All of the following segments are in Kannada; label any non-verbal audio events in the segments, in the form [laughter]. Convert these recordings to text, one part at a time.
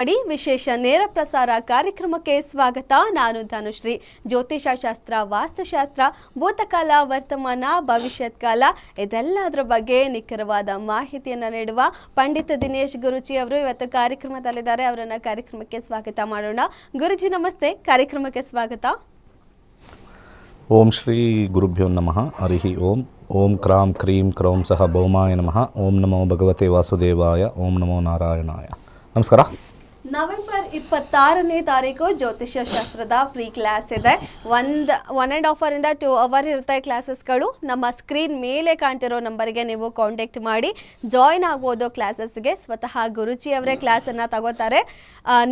ಮಾಡಿ ವಿಶೇಷ ನೇರ ಪ್ರಸಾರ ಕಾರ್ಯಕ್ರಮಕ್ಕೆ ಸ್ವಾಗತ. ನಾನು ಧನುಶ್ರೀ. ಜ್ಯೋತಿಷ ಶಾಸ್ತ್ರ ವಾಸ್ತುಶಾಸ್ತ್ರ, ಭೂತಕಾಲ, ವರ್ತಮಾನ, ಭವಿಷ್ಯತ್ ಕಾಲ ಇದೆಲ್ಲದರ ಬಗ್ಗೆ ನಿಖರವಾದ ಮಾಹಿತಿಯನ್ನು ನೀಡುವ ಪಂಡಿತ ದಿನೇಶ್ ಗುರುಜಿ ಅವರು ಇವತ್ತು ಕಾರ್ಯಕ್ರಮದಲ್ಲಿದ್ದಾರೆ. ಅವರನ್ನು ಕಾರ್ಯಕ್ರಮಕ್ಕೆ ಸ್ವಾಗತ ಮಾಡೋಣ. ಗುರುಜಿ, ನಮಸ್ತೆ. ಕಾರ್ಯಕ್ರಮಕ್ಕೆ ಸ್ವಾಗತ. ಓಂ ಶ್ರೀ ಗುರುಭ್ಯೋ ನಮಃ. ಹರಿಹಿ ಓಂ. ಓಂ ಕ್ರಾಂ ಕ್ರೀಂ ಕ್ರೌಂ ಸಹ ಭೌಮಾಯ ನಮಃ. ಓಂ ನಮೋ ಭಗವತೆ ವಾಸುದೇವಾಯ. ಓಂ ನಮೋ ನಾರಾಯಣಾಯ. ನಮಸ್ಕಾರ. ನವೆಂಬರ್ ಇಪ್ಪತ್ತಾರನೇ ತಾರೀಕು ಜ್ಯೋತಿಷ್ಯ ಶಾಸ್ತ್ರದ ಫ್ರೀ ಕ್ಲಾಸ್ ಇದೆ. ಒಂದು ಒನ್ ಆ್ಯಂಡ್ ಹಾಫ್ ಅವರಿಂದ ಟೂ ಅವರ್ ಇರುತ್ತೆ ಕ್ಲಾಸಸ್ಗಳು. ನಮ್ಮ ಸ್ಕ್ರೀನ್ ಮೇಲೆ ಕಾಣ್ತಿರೋ ನಂಬರ್ಗೆ ನೀವು ಕಾಂಟ್ಯಾಕ್ಟ್ ಮಾಡಿ ಜಾಯಿನ್ ಆಗ್ಬೋದು ಕ್ಲಾಸಸ್ಗೆ. ಸ್ವತಃ ಗುರುಜಿ ಅವರೇ ಕ್ಲಾಸನ್ನು ತಗೋತಾರೆ.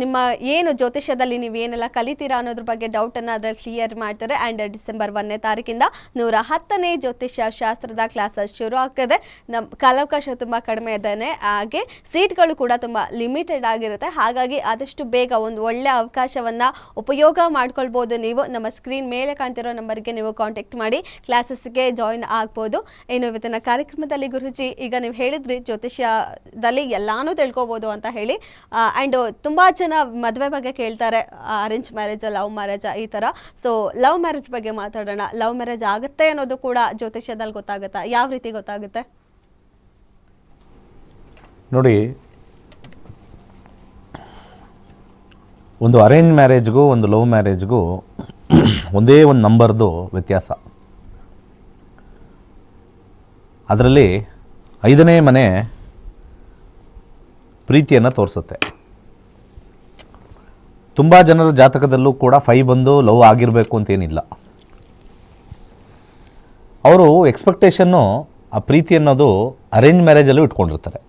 ನಿಮ್ಮ ಏನು ಜ್ಯೋತಿಷ್ಯದಲ್ಲಿ ನೀವು ಏನೆಲ್ಲ ಕಲಿತೀರಾ ಅನ್ನೋದ್ರ ಬಗ್ಗೆ ಡೌಟನ್ನು ಅದರಲ್ಲಿ ಕ್ಲಿಯರ್ ಮಾಡ್ತಾರೆ. ಆ್ಯಂಡ್ ಡಿಸೆಂಬರ್ ಒಂದನೇ ತಾರೀಕಿಂದ ನೂರ ಹತ್ತನೇ ಜ್ಯೋತಿಷ್ಯ ಶಾಸ್ತ್ರದ ಕ್ಲಾಸಸ್ ಶುರು ಆಗ್ತದೆ. ನಮ್ಮ ಕಾಲಾವಕಾಶ ತುಂಬ ಕಡಿಮೆ ಇದ್ದಾನೆ. ಹಾಗೆ ಸೀಟ್ಗಳು ಕೂಡ ತುಂಬ ಲಿಮಿಟೆಡ್ ಆಗಿರುತ್ತೆ. ಹಾಗಾಗಿ ಆದಷ್ಟು ಬೇಗ ಒಂದು ಒಳ್ಳೆ ಅವಕಾಶವನ್ನು ಉಪಯೋಗ ಮಾಡ್ಕೊಳ್ಬೋದು ನೀವು. ನಮ್ಮ ಸ್ಕ್ರೀನ್ ಮೇಲೆ ಕಾಣ್ತಿರೋ ನಂಬರ್ಗೆ ನೀವು ಕಾಂಟ್ಯಾಕ್ಟ್ ಮಾಡಿ ಕ್ಲಾಸಸ್ಗೆ ಜಾಯಿನ್ ಆಗ್ಬೋದು. ಏನು ಇವತ್ತಿನ ಕಾರ್ಯಕ್ರಮದಲ್ಲಿ ಗುರುಜಿ, ಈಗ ನೀವು ಹೇಳಿದ್ರಿ ಜ್ಯೋತಿಷ್ಯದಲ್ಲಿ ಎಲ್ಲಾನು ತಿಳ್ಕೊಬೋದು ಅಂತ ಹೇಳಿ. ಆ್ಯಂಡ್ ತುಂಬ ಜನ ಮದುವೆ ಬಗ್ಗೆ ಕೇಳ್ತಾರೆ ಅರೇಂಜ್ ಮ್ಯಾರೇಜ್ ಲವ್ ಮ್ಯಾರೇಜ್ ಈ ಥರ ಸೊ ಲವ್ ಮ್ಯಾರೇಜ್ ಬಗ್ಗೆ ಮಾತಾಡೋಣ. ಲವ್ ಮ್ಯಾರೇಜ್ ಆಗುತ್ತೆ ಅನ್ನೋದು ಕೂಡ ಜ್ಯೋತಿಷ್ಯದಲ್ಲಿ ಗೊತ್ತಾಗುತ್ತಾ? ಯಾವ ರೀತಿ ಗೊತ್ತಾಗುತ್ತೆ? ನೋಡಿ ಒಂದು ಅರೇಂಜ್ ಮ್ಯಾರೇಜ್ಗೂ ಒಂದು ಲವ್ ಮ್ಯಾರೇಜ್ಗೂ ಒಂದೇ ಒಂದು ನಂಬರ್ದು ವ್ಯತ್ಯಾಸ. ಅದರಲ್ಲಿ ಐದನೇ ಮನೆ ಪ್ರೀತಿಯನ್ನು ತೋರಿಸುತ್ತೆ. ತುಂಬ ಜನರ ಜಾತಕದಲ್ಲೂ ಕೂಡ ಫೈ ಬಂದು ಲವ್ ಆಗಿರಬೇಕು ಅಂತೇನಿಲ್ಲ. ಅವರು ಎಕ್ಸ್ಪೆಕ್ಟೇಷನ್ನು ಆ ಪ್ರೀತಿ ಅನ್ನೋದು ಅರೇಂಜ್ ಮ್ಯಾರೇಜಲ್ಲೂ ಇಟ್ಕೊಂಡಿರ್ತಾರೆ.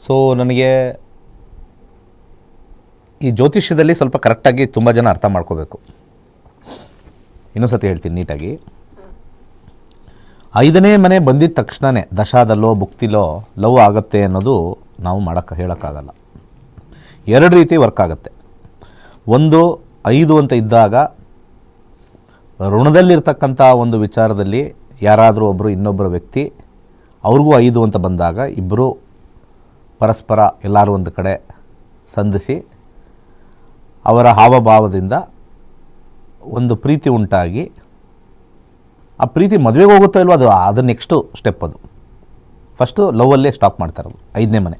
ಸೊ ನನಗೆ ಈ ಜ್ಯೋತಿಷ್ಯದಲ್ಲಿ ಸ್ವಲ್ಪ ಕರೆಕ್ಟಾಗಿ ತುಂಬ ಜನ ಅರ್ಥ ಮಾಡ್ಕೋಬೇಕು. ಇನ್ನೊಂದ್ಸತಿ ಹೇಳ್ತೀನಿ ನೀಟಾಗಿ. ಐದನೇ ಮನೆ ಬಂದಿದ್ದ ತಕ್ಷಣವೇ ದಶಾದಲ್ಲೋ, ಭುಕ್ತಿಲೋ, ಲವ್ ಆಗುತ್ತೆ ಅನ್ನೋದು ನಾವು ಮಾಡೋಕ್ಕೆ ಹೇಳೋಕ್ಕಾಗಲ್ಲ. ಎರಡು ರೀತಿ ವರ್ಕ್ ಆಗುತ್ತೆ. ಒಂದು, ಐದು ಅಂತ ಇದ್ದಾಗ ಋಣದಲ್ಲಿರ್ತಕ್ಕಂಥ ಒಂದು ವಿಚಾರದಲ್ಲಿ ಯಾರಾದರೂ ಒಬ್ಬರು ಇನ್ನೊಬ್ಬರ ವ್ಯಕ್ತಿ, ಅವ್ರಿಗೂ ಐದು ಅಂತ ಬಂದಾಗ ಇಬ್ಬರು ಪರಸ್ಪರ ಎಲ್ಲರೂ ಒಂದು ಕಡೆ ಸಂಧಿಸಿ ಅವರ ಹಾವಭಾವದಿಂದ ಒಂದು ಪ್ರೀತಿ ಉಂಟಾಗಿ, ಆ ಪ್ರೀತಿ ಮದುವೆಗೆ ಹೋಗುತ್ತೋ ಇಲ್ವೋ ಅದು ಅದು ನೆಕ್ಸ್ಟು ಸ್ಟೆಪ್ ಅದು. ಫಸ್ಟು ಲವಲ್ಲೇ ಸ್ಟಾಪ್ ಮಾಡ್ತಾರೆ ಅದು, ಐದನೇ ಮನೆ.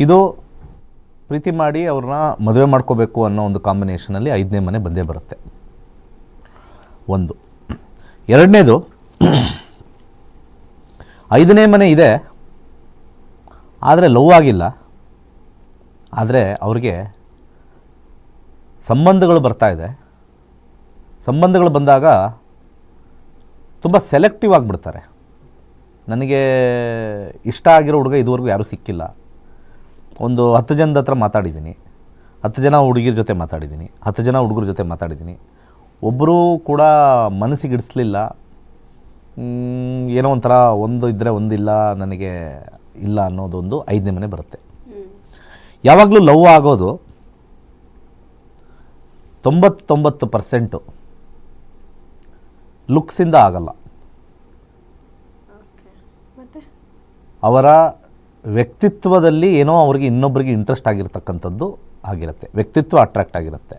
ಇದು ಪ್ರೀತಿ ಮಾಡಿ ಅವ್ರನ್ನ ಮದುವೆ ಮಾಡ್ಕೋಬೇಕು ಅನ್ನೋ ಒಂದು ಕಾಂಬಿನೇಷನಲ್ಲಿ ಐದನೇ ಮನೆ ಬಂದೇ ಬರುತ್ತೆ. ಒಂದು. ಎರಡನೇದು, ಐದನೇ ಮನೆ ಇದೆ, ಆದರೆ ಲವ್ ಆಗಿಲ್ಲ. ಆದರೆ ಅವ್ರಿಗೆ ಸಂಬಂಧಗಳು ಬರ್ತಾ ಇದೆ. ಸಂಬಂಧಗಳು ಬಂದಾಗ ತುಂಬ ಸೆಲೆಕ್ಟಿವ್ ಆಗಿಬಿಡ್ತಾರೆ. ನನಗೆ ಇಷ್ಟ ಆಗಿರೋ ಹುಡುಗ ಇದುವರೆಗೂ ಯಾರೂ ಸಿಕ್ಕಿಲ್ಲ. ಒಂದು ಹತ್ತು ಜನದ ಹತ್ರ ಮಾತಾಡಿದ್ದೀನಿ. ಹತ್ತು ಜನ ಹುಡುಗಿರ ಜೊತೆ ಮಾತಾಡಿದ್ದೀನಿ. ಹತ್ತು ಜನ ಹುಡುಗರ ಜೊತೆ ಮಾತಾಡಿದ್ದೀನಿ. ಒಬ್ಬರೂ ಕೂಡ ಮನಸ್ಸಿಗೆ ಇಡಿಸ್ಲಿಲ್ಲ ಮ್, ಏನೋ ಒಂಥರ ಒಂದು ಇದ್ದರೆ ಒಂದಿಲ್ಲ ನನಗೆ ಇಲ್ಲ ಅನ್ನೋದೊಂದು ಐದನೇ ಮನೆ ಬರುತ್ತೆ. ಯಾವಾಗಲೂ ಲವ್ ಆಗೋದು ತೊಂಬತ್ತೊಂಬತ್ತು ಪರ್ಸೆಂಟು ಲುಕ್ಸಿಂದ ಆಗಲ್ಲ. ಅವರ ವ್ಯಕ್ತಿತ್ವದಲ್ಲಿ ಏನೋ ಅವರಿಗೆ ಇನ್ನೊಬ್ಬರಿಗೆ ಇಂಟ್ರೆಸ್ಟ್ ಆಗಿರ್ತಕ್ಕಂಥದ್ದು ಆಗಿರುತ್ತೆ. ವ್ಯಕ್ತಿತ್ವ ಅಟ್ರಾಕ್ಟ್ ಆಗಿರುತ್ತೆ.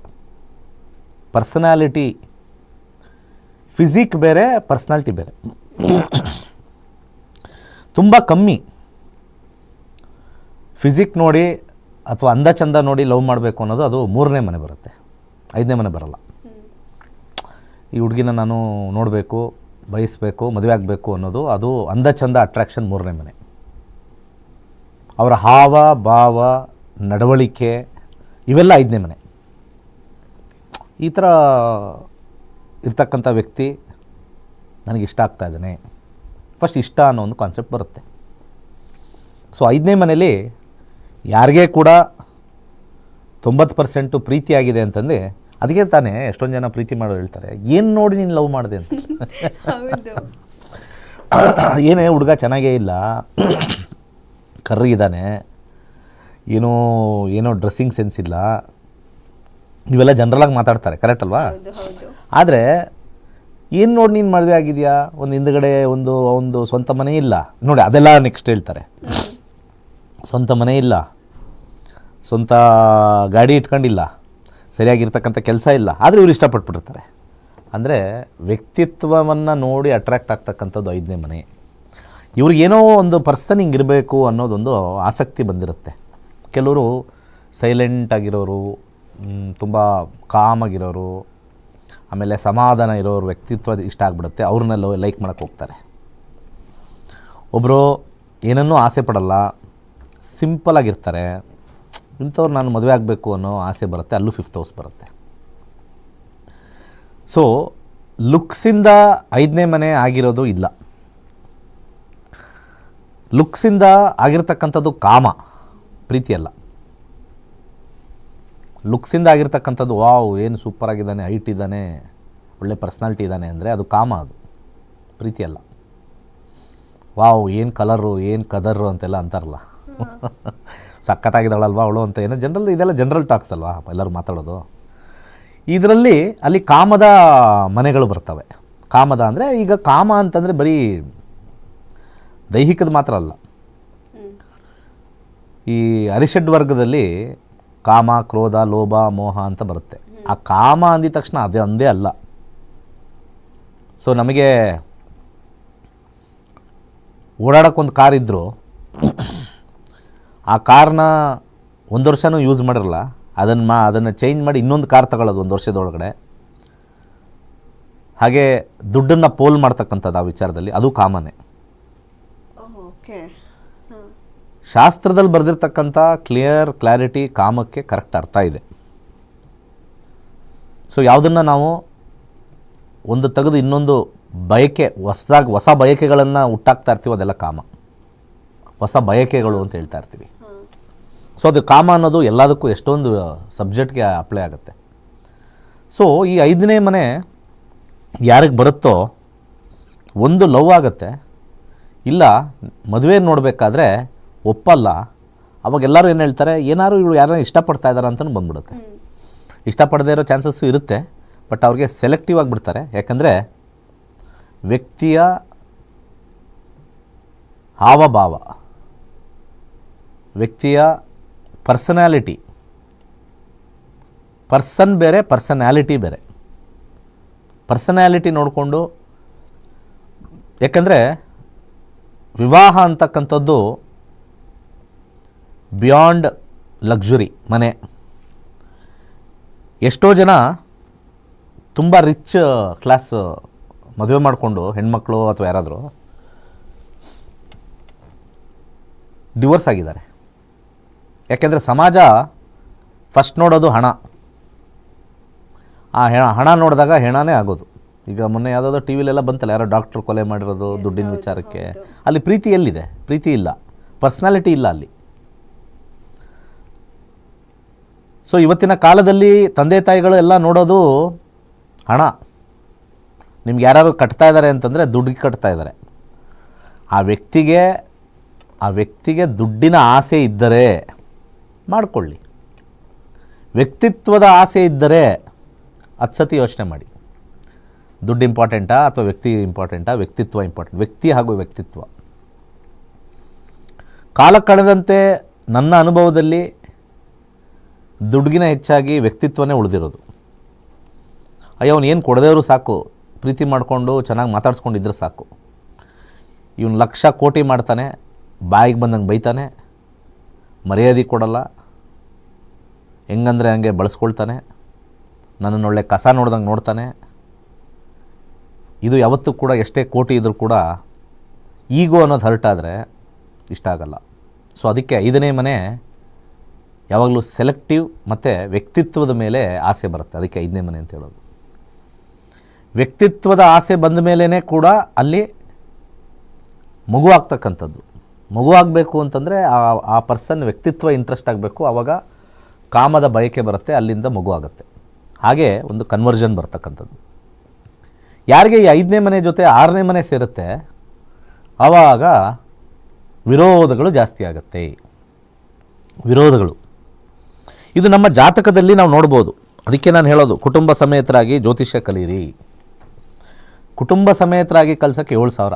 ಪರ್ಸನಾಲಿಟಿ ಫಿಸಿಕ್ ಬೇರೆ ಪರ್ಸ್ನಾಲಿಟಿ ಬೇರೆ. ತುಂಬ ಕಮ್ಮಿ. ಫಿಸಿಕ್ ನೋಡಿ ಅಥವಾ ಅಂದ ಚಂದ ನೋಡಿ ಲವ್ ಮಾಡಬೇಕು ಅನ್ನೋದು ಅದು ಮೂರನೇ ಮನೆ ಬರುತ್ತೆ. ಐದನೇ ಮನೆ ಬರಲ್ಲ. ಈ ಹುಡುಗಿನ ನಾನು ನೋಡಬೇಕು, ಬಯಸಬೇಕು, ಮದುವೆ ಆಗಬೇಕು ಅನ್ನೋದು ಅದು ಅಂದ ಚಂದ ಅಟ್ರಾಕ್ಷನ್ ಮೂರನೇ ಮನೆ. ಅವರ ಹಾವ, ಭಾವ, ನಡವಳಿಕೆ ಇವೆಲ್ಲ ಐದನೇ ಮನೆ. ಈ ಥರ ಇರ್ತಕ್ಕಂಥ ವ್ಯಕ್ತಿ ನನಗೆ ಇಷ್ಟ ಆಗ್ತಾ ಇದ್ದಾನೆ. ಫಸ್ಟ್ ಇಷ್ಟ ಅನ್ನೋ ಒಂದು ಕಾನ್ಸೆಪ್ಟ್ ಬರುತ್ತೆ. ಸೊ ಐದನೇ ಮನೇಲಿ ಯಾರಿಗೇ ಕೂಡ ತೊಂಬತ್ತು ಪರ್ಸೆಂಟು ಪ್ರೀತಿಯಾಗಿದೆ ಅಂತಂದರೆ ಅದಕ್ಕೆ ತಾನೆ ಎಷ್ಟೊಂದು ಜನ ಪ್ರೀತಿ ಮಾಡೋರು ಹೇಳ್ತಾರೆ ಏನು ನೋಡಿ ನೀನು ಲವ್ ಮಾಡಿದೆ ಅಂತ? [coughs] ಏನೇ ಹುಡುಗ ಚೆನ್ನಾಗೇ ಇಲ್ಲ [coughs] ಕರ್ರಿಗಿದ್ದಾನೆ ಏನೋ ಏನೋ ಡ್ರೆಸ್ಸಿಂಗ್ ಸೆನ್ಸ್ ಇಲ್ಲ ಇವೆಲ್ಲ ಜನರಲಾಗಿ ಮಾತಾಡ್ತಾರೆ ಕರೆಕ್ಟ್ ಅಲ್ವಾ? ಆದರೆ ಏನು ನೋಡಿ ನೀನು ಮದುವೆ ಆಗಿದೆಯಾ? ಒಂದು ಹಿಂದುಗಡೆ ಒಂದು ಒಂದು ಸ್ವಂತ ಮನೆ ಇಲ್ಲ. ನೋಡಿ ಅದೆಲ್ಲ ನೆಕ್ಸ್ಟ್ ಹೇಳ್ತಾರೆ. ಸ್ವಂತ ಮನೆ ಇಲ್ಲ ಸ್ವಂತ ಗಾಡಿ ಇಟ್ಕೊಂಡಿಲ್ಲ ಸರಿಯಾಗಿರ್ತಕ್ಕಂಥ ಕೆಲಸ ಇಲ್ಲ. ಆದರೆ ಇವರು ಇಷ್ಟಪಟ್ಬಿಟ್ಟಿರ್ತಾರೆ. ಅಂದರೆ ವ್ಯಕ್ತಿತ್ವವನ್ನು ನೋಡಿ ಅಟ್ರ್ಯಾಕ್ಟ್ ಆಗ್ತಕ್ಕಂಥದ್ದು ಐದನೇ ಮನೆ. ಇವ್ರಿಗೇನೋ ಒಂದು ಪರ್ಸನ್ ಹಿಂಗಿರಬೇಕು ಅನ್ನೋದೊಂದು ಆಸಕ್ತಿ ಬಂದಿರುತ್ತೆ. ಕೆಲವರು ಸೈಲೆಂಟ್ ಆಗಿರೋರು ತುಂಬ ಕಾಮಾಗಿರೋರು ಆಮೇಲೆ ಸಮಾಧಾನ ಇರೋರು, ವ್ಯಕ್ತಿತ್ವ ಇಷ್ಟ ಆಗಿಬಿಡುತ್ತೆ, ಅವ್ರನ್ನೆಲ್ಲ ಲೈಕ್ ಮಾಡೋಕ್ಕೆ ಹೋಗ್ತಾರೆ. ಒಬ್ಬರು ಏನನ್ನೂ ಆಸೆ ಪಡಲ್ಲ ಸಿಂಪಲಾಗಿರ್ತಾರೆ ಇಂಥವ್ರು ನಾನು ಮದುವೆ ಆಗಬೇಕು ಅನ್ನೋ ಆಸೆ ಬರುತ್ತೆ, ಅಲ್ಲೂ ಫಿಫ್ತ್ ಹೌಸ್ ಬರುತ್ತೆ. ಸೊ ಲುಕ್ಸಿಂದ ಐದನೇ ಮನೆ ಆಗಿರೋದು ಇಲ್ಲ. ಲುಕ್ಸಿಂದ ಆಗಿರ್ತಕ್ಕಂಥದ್ದು ಕಾಮ ಪ್ರೀತಿಯಲ್ಲ ಲುಕ್ಸಿಂದ ಆಗಿರ್ತಕ್ಕಂಥದ್ದು, ವಾವ್, ಏನು ಸೂಪರಾಗಿದ್ದಾನೆ ಹೈಟ್ ಇದ್ದಾನೆ, ಒಳ್ಳೆ ಪರ್ಸ್ನಾಲಿಟಿ ಇದ್ದಾನೆ ಅಂದರೆ ಅದು ಕಾಮ ಅದು ಪ್ರೀತಿಯಲ್ಲ ವಾವ್, ಏನು ಕಲರು ಏನು ಕದರು ಅಂತೆಲ್ಲ ಅಂತಾರಲ್ಲ. ಸಖತ್ತಾಗಿದ್ದಾಳಲ್ವಾ ಅವಳು ಅಂತ ಏನೋ ಜನರಲ್ ಇದೆಲ್ಲ ಜನರಲ್ ಟಾಕ್ಸ್ ಅಲ್ವಾ ಎಲ್ಲರೂ ಮಾತಾಡೋದು. ಇದರಲ್ಲಿ ಅಲ್ಲಿ ಕಾಮದ ಮನೆಗಳು ಬರ್ತವೆ. ಕಾಮದ ಅಂದರೆ ಈಗ ಕಾಮ ಅಂತಂದರೆ ಬರೀ ದೈಹಿಕದ ಮಾತ್ರ ಅಲ್ಲ. ಈ ಅರಿಷಡ್ ವರ್ಗದಲ್ಲಿ ಕಾಮ, ಕ್ರೋಧ, ಲೋಭ, ಮೋಹ ಅಂತ ಬರುತ್ತೆ. ಆ ಕಾಮ ಅಂದಿದ ತಕ್ಷಣ ಅದೇ ಒಂದೇ ಅಲ್ಲ. ಸೊ ನಮಗೆ ಓಡಾಡೋಕ್ಕೊಂದು ಕಾರ್ ಇದ್ದರೂ ಆ ಕಾರ್ನ ಒಂದು ವರ್ಷನೂ ಯೂಸ್ ಮಾಡಿರಲ್ಲ ಅದನ್ನು ಮಾ ಅದನ್ನು ಚೇಂಜ್ ಮಾಡಿ ಇನ್ನೊಂದು ಕಾರ್ ತಗೊಳ್ಳೋದು ಒಂದು ವರ್ಷದೊಳಗಡೆ. ಹಾಗೆ ದುಡ್ಡನ್ನು ಪೋಲ್ ಮಾಡ್ತಕ್ಕಂಥದ್ದು ಆ ವಿಚಾರದಲ್ಲಿ ಅದು ಕಾಮನೇ. ಓಕೆ ಶಾಸ್ತ್ರದಲ್ಲಿ ಬರೆದಿರ್ತಕ್ಕಂಥ ಕ್ಲಿಯರ್ ಕ್ಲಾರಿಟಿ ಕಾಮಕ್ಕೆ ಕರೆಕ್ಟ್ ಅರ್ಥ ಇದೆ. ಸೊ ಯಾವುದನ್ನು ನಾವು ಒಂದು ತೆಗೆದು ಇನ್ನೊಂದು ಬಯಕೆ ಹೊಸದಾಗಿ ಹೊಸ ಬಯಕೆಗಳನ್ನು ಹುಟ್ಟಾಕ್ತಾ ಇರ್ತೀವಿ ಅದೆಲ್ಲ ಕಾಮ. ಹೊಸ ಬಯಕೆಗಳು ಅಂತ ಹೇಳ್ತಾ ಇರ್ತೀವಿ. ಸೊ ಅದು ಕಾಮ ಅನ್ನೋದು ಎಲ್ಲದಕ್ಕೂ ಎಷ್ಟೊಂದು ಸಬ್ಜೆಕ್ಟ್ಗೆ ಅಪ್ಲೈ ಆಗುತ್ತೆ. ಸೊ ಈ ಐದನೇ ಮನೆ ಯಾರಿಗೆ ಬರುತ್ತೋ ಒಂದು ಲವ್ ಆಗುತ್ತೆ ಇಲ್ಲ ಮದುವೆ ನೋಡಬೇಕಾದ್ರೆ ಒಪ್ಪಲ್ಲ ಅವಾಗ ಎಲ್ಲರೂ ಏನು ಹೇಳ್ತಾರೆ ಏನಾದ್ರು ಇವಳು ಯಾರನ್ನ ಇಷ್ಟಪಡ್ತಾ ಇದ್ದಾರೆ ಅಂತಲೂ ಬಂದ್ಬಿಡುತ್ತೆ. ಇಷ್ಟಪಡದೇ ಇರೋ ಚಾನ್ಸಸ್ಸು ಇರುತ್ತೆ ಬಟ್ ಅವ್ರಿಗೆ ಸೆಲೆಕ್ಟಿವ್ ಆಗಿಬಿಡ್ತಾರೆ ಯಾಕಂದರೆ ವ್ಯಕ್ತಿಯ ಹಾವಭಾವ ವ್ಯಕ್ತಿಯ ಪರ್ಸನ್ಯಾಲಿಟಿ ಪರ್ಸನ್ ಬೇರೆ ಪರ್ಸನ್ಯಾಲಿಟಿ ಬೇರೆ. ಪರ್ಸನ್ಯಾಲಿಟಿ ನೋಡಿಕೊಂಡು, ಯಾಕಂದರೆ ವಿವಾಹ ಅಂತಕ್ಕಂಥದ್ದು ಬಿಯಾಂಡ್ ಲಕ್ಸುರಿ ಮನೆ. ಎಷ್ಟೋ ಜನ ತುಂಬ ರಿಚ್ ಕ್ಲಾಸ್ ಮದುವೆ ಮಾಡಿಕೊಂಡು ಹೆಣ್ಮಕ್ಳು ಅಥವಾ ಯಾರಾದರೂ ಡಿವೋರ್ಸ್ ಆಗಿದ್ದಾರೆ. ಯಾಕೆಂದರೆ ಸಮಾಜ ಫಸ್ಟ್ ನೋಡೋದು ಹಣ. ಆ ಹೆಣ ಹಣ ನೋಡಿದಾಗ ಹೆಣನೇ ಆಗೋದು. ಈಗ ಮೊನ್ನೆ ಯಾವುದಾದ್ರು ಟಿ ವಿಲೆಲ್ಲ ಬಂತಲ್ಲ ಯಾರೋ ಡಾಕ್ಟ್ರು ಕೊಲೆ ಮಾಡಿರೋದು ದುಡ್ಡಿನ ವಿಚಾರಕ್ಕೆ. ಅಲ್ಲಿ ಪ್ರೀತಿ ಎಲ್ಲಿದೆ? ಪ್ರೀತಿ ಇಲ್ಲ. ಪರ್ಸ್ನಾಲಿಟಿ ಇಲ್ಲ ಅಲ್ಲಿ. ಸೊ ಇವತ್ತಿನ ಕಾಲದಲ್ಲಿ ತಂದೆ ತಾಯಿಗಳು ಎಲ್ಲ ನೋಡೋದು ಹಣ. ನಿಮ್ಗೆ ಯಾರು ಕಟ್ತಾ ಇದ್ದಾರೆ ಅಂತಂದರೆ ದುಡ್ಡಿಗೆ ಕಟ್ತಾ ಇದ್ದಾರೆ ಆ ವ್ಯಕ್ತಿಗೆ ಆ ವ್ಯಕ್ತಿಗೆ ದುಡ್ಡಿನ ಆಸೆ ಇದ್ದರೆ ಮಾಡಿಕೊಳ್ಳಿ. ವ್ಯಕ್ತಿತ್ವದ ಆಸೆ ಇದ್ದರೆ ಹತ್ತು ಸತಿ ಯೋಚನೆ ಮಾಡಿ. ದುಡ್ಡು ಇಂಪಾರ್ಟೆಂಟಾ ಅಥವಾ ವ್ಯಕ್ತಿ ಇಂಪಾರ್ಟೆಂಟಾ? ವ್ಯಕ್ತಿತ್ವ ಇಂಪಾರ್ಟೆಂಟ್. ವ್ಯಕ್ತಿ ಹಾಗೂ ವ್ಯಕ್ತಿತ್ವ. ಕಾಲ ಕಳೆದಂತೆ ನನ್ನ ಅನುಭವದಲ್ಲಿ ದುಡ್ಡಿಗಿನ ಹೆಚ್ಚಾಗಿ ವ್ಯಕ್ತಿತ್ವನೇ ಉಳಿದಿರೋದು. ಅಯ್ಯೋ, ಅವನು ಏನು ಕೊಡದೇವರು ಸಾಕು. ಪ್ರೀತಿ ಮಾಡಿಕೊಂಡು ಚೆನ್ನಾಗಿ ಮಾತಾಡ್ಸ್ಕೊಂಡಿದ್ರೆ ಸಾಕು. ಇವನು ಲಕ್ಷ ಕೋಟಿ ಮಾಡ್ತಾನೆ, ಬಾಯಿಗೆ ಬಂದಂಗೆ ಬೈತಾನೆ, ಮರ್ಯಾದೆ ಕೊಡಲ್ಲ ಹೆಂಗಂದ್ರೆ ಹಂಗೆ ಬಳಸ್ಕೊಳ್ತಾನೆ. ನನ್ನನ್ನು ಒಳ್ಳೆ ಕಸ ನೋಡ್ದಂಗೆ ನೋಡ್ತಾನೆ. ಇದು ಯಾವತ್ತೂ ಕೂಡ ಎಷ್ಟೇ ಕೋಟಿ ಇದ್ರೂ ಕೂಡ ಈಗೋ ಅನ್ನೋದು ಹರ್ಟ್ ಇಷ್ಟ ಆಗಲ್ಲ. ಸೊ ಅದಕ್ಕೆ ಐದನೇ ಮನೆ ಯಾವಾಗಲೂ ಸೆಲೆಕ್ಟಿವ್ ಮತ್ತು ವ್ಯಕ್ತಿತ್ವದ ಮೇಲೆ ಆಸೆ ಬರುತ್ತೆ. ಅದಕ್ಕೆ ಐದನೇ ಮನೆ ಅಂತ ಹೇಳೋದು. ವ್ಯಕ್ತಿತ್ವದ ಆಸೆ ಬಂದ ಮೇಲೇ ಕೂಡ ಅಲ್ಲಿ ಮಗು ಆಗ್ತಕ್ಕಂಥದ್ದು. ಮಗು ಆಗಬೇಕು ಅಂತಂದರೆ ಆ ಆ ಪರ್ಸನ್ ವ್ಯಕ್ತಿತ್ವ ಇಂಟ್ರೆಸ್ಟ್ ಆಗಬೇಕು. ಆವಾಗ ಕಾಮದ ಬಯಕೆ ಬರುತ್ತೆ, ಅಲ್ಲಿಂದ ಮಗು ಆಗುತ್ತೆ. ಹಾಗೆ ಒಂದು ಕನ್ವರ್ಷನ್ ಬರ್ತಕ್ಕಂಥದ್ದು. ಯಾರಿಗೆ ಈ ಐದನೇ ಮನೆ ಜೊತೆ ಆರನೇ ಮನೆ ಸೇರುತ್ತೆ, ಆವಾಗ ವಿರೋಧಗಳು ಜಾಸ್ತಿ ಆಗುತ್ತೆ. ವಿರೋಧಗಳು. ಇದು ನಮ್ಮ ಜಾತಕದಲ್ಲಿ ನಾವು ನೋಡ್ಬೋದು. ಅದಕ್ಕೆ ನಾನು ಹೇಳೋದು, ಕುಟುಂಬ ಸಮೇತರಾಗಿ ಜ್ಯೋತಿಷ್ಯ ಕಲೀರಿ. ಕುಟುಂಬ ಸಮೇತರಾಗಿ ಕಲ್ಸೋಕ್ಕೆ ಏಳು ಸಾವಿರ.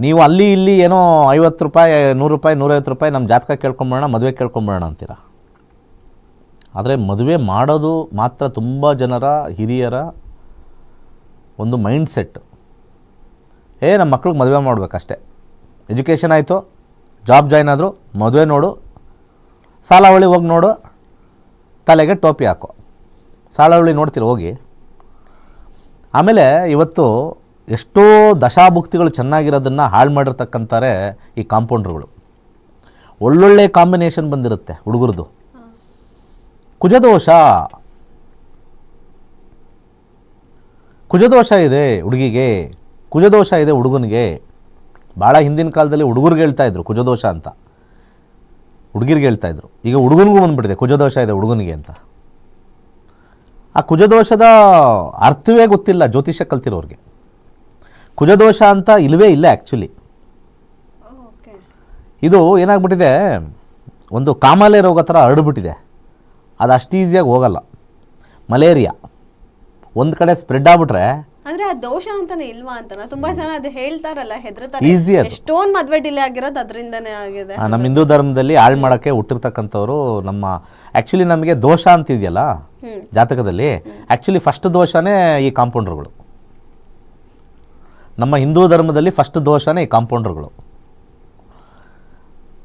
ನೀವು ಅಲ್ಲಿ ಇಲ್ಲಿ ಏನೋ ಐವತ್ತು ರೂಪಾಯಿ, ನೂರು ರೂಪಾಯಿ, ನೂರೈವತ್ತು ರೂಪಾಯಿ ನಮ್ಮ ಜಾತಕ ಕೇಳ್ಕೊಂಬೋಣ ಮದುವೆ ಕೇಳ್ಕೊಂಬೋಣ ಅಂತೀರ? ಆದರೆ ಮದುವೆ ಮಾಡೋದು ಮಾತ್ರ ತುಂಬ ಜನರ ಹಿರಿಯರ ಒಂದು ಮೈಂಡ್ ಸೆಟ್. ಏ ನಮ್ಮ ಮಕ್ಳಿಗೆ ಮದುವೆ ಮಾಡಬೇಕಷ್ಟೆ. ಎಜುಕೇಷನ್ ಆಯಿತು ಜಾಬ್ ಜಾಯ್ನ್ ಆದರೂ ಮದುವೆ ನೋಡು ಸಾಲಾವಳಿ ಹೋಗಿ ನೋಡು, ತಲೆಗೆ ಟೋಪಿ ಹಾಕೋ. ಸಾಲಾವಳಿ ನೋಡ್ತೀರಿ ಹೋಗಿ. ಆಮೇಲೆ ಇವತ್ತು ಎಷ್ಟೋ ದಶಾಭುಕ್ತಿಗಳು ಚೆನ್ನಾಗಿರೋದನ್ನು ಹಾಳು ಮಾಡಿರ್ತಕ್ಕಂತಾರೆ ಈ ಕಾಂಪೌಂಡ್ರುಗಳು. ಒಳ್ಳೊಳ್ಳೆ ಕಾಂಬಿನೇಷನ್ ಬಂದಿರುತ್ತೆ ಹುಡುಗರದು. ಕುಜದೋಷ. ಕುಜದೋಷ ಇದೆ ಹುಡುಗಿಗೆ ಕುಜದೋಷ ಇದೆ ಹುಡುಗನಿಗೆ. ಭಾಳ ಹಿಂದಿನ ಕಾಲದಲ್ಲಿ ಹುಡುಗರಿಗೆ ಹೇಳ್ತಾ ಇದ್ರು ಕುಜದೋಷ ಅಂತ. ಹುಡುಗಿರಿಗೆ ಹೇಳ್ತಾ ಇದ್ರು. ಈಗ ಹುಡುಗನಿಗೂ ಬಂದ್ಬಿಟ್ಟಿದೆ ಕುಜದೋಷ ಇದೆ ಹುಡುಗನಿಗೆ ಅಂತ. ಆ ಕುಜದೋಷದ ಅರ್ಥವೇ ಗೊತ್ತಿಲ್ಲ ಜ್ಯೋತಿಷ್ಯ ಕಲ್ತಿರೋರಿಗೆ. ಕುಜದೋಷ ಅಂತ ಇಲ್ಲವೇ ಇಲ್ಲ ಆ್ಯಕ್ಚುಲಿ ಇದು ಏನಾಗ್ಬಿಟ್ಟಿದೆ ಒಂದು ಕಾಮಾಲೆ ರೋಗ ಥರ ಹರಡ್ಬಿಟ್ಟಿದೆ. ಅದು ಅಷ್ಟು ಈಸಿಯಾಗಿ ಹೋಗಲ್ಲ. ಮಲೇರಿಯಾ. ಒಂದು ಕಡೆ ಸ್ಪ್ರೆಡ್ ಆಗ್ಬಿಟ್ರೆ ಅಂದ್ರೆ ಆ ದೋಷ ಅಂತಾನೆ ಇಲ್ವಾ ಅಂತಾನೆ? ತುಂಬಾ ಜನ ಅದು ಹೇಳ್ತಾರಲ್ಲ ಹೆದರ್ತಾರೆ ಈಸಿ ಅದು. ಎಷ್ಟೊಂದು ಮದ್ವೆ ಡಿಲೇ ಆಗಿರೋದು ಅದರಿಂದನೇ ಆಗಿದೆ. ಆ, ನಮ್ಮ ಹಿಂದೂ ಧರ್ಮದಲ್ಲಿ ಹಾಳು ಮಾಡೋಕ್ಕೆ ಹುಟ್ಟಿರ್ತಕ್ಕಂಥವ್ರು ನಮ್ಮ ಆ್ಯಕ್ಚುಲಿ ನಮಗೆ ದೋಷ ಅಂತಿದೆಯಲ್ಲ ಹ್ಮ್. ಜಾತಕದಲ್ಲಿ ಆ್ಯಕ್ಚುಲಿ ಫಸ್ಟ್ ದೋಷನೇ ಈ ಕಾಂಪೌಂಡರ್ಗಳು ನಮ್ಮ ಹಿಂದೂ ಧರ್ಮದಲ್ಲಿ ಫಸ್ಟ್ ದೋಷನೇ ಈ ಕಾಂಪೌಂಡ್ರುಗಳು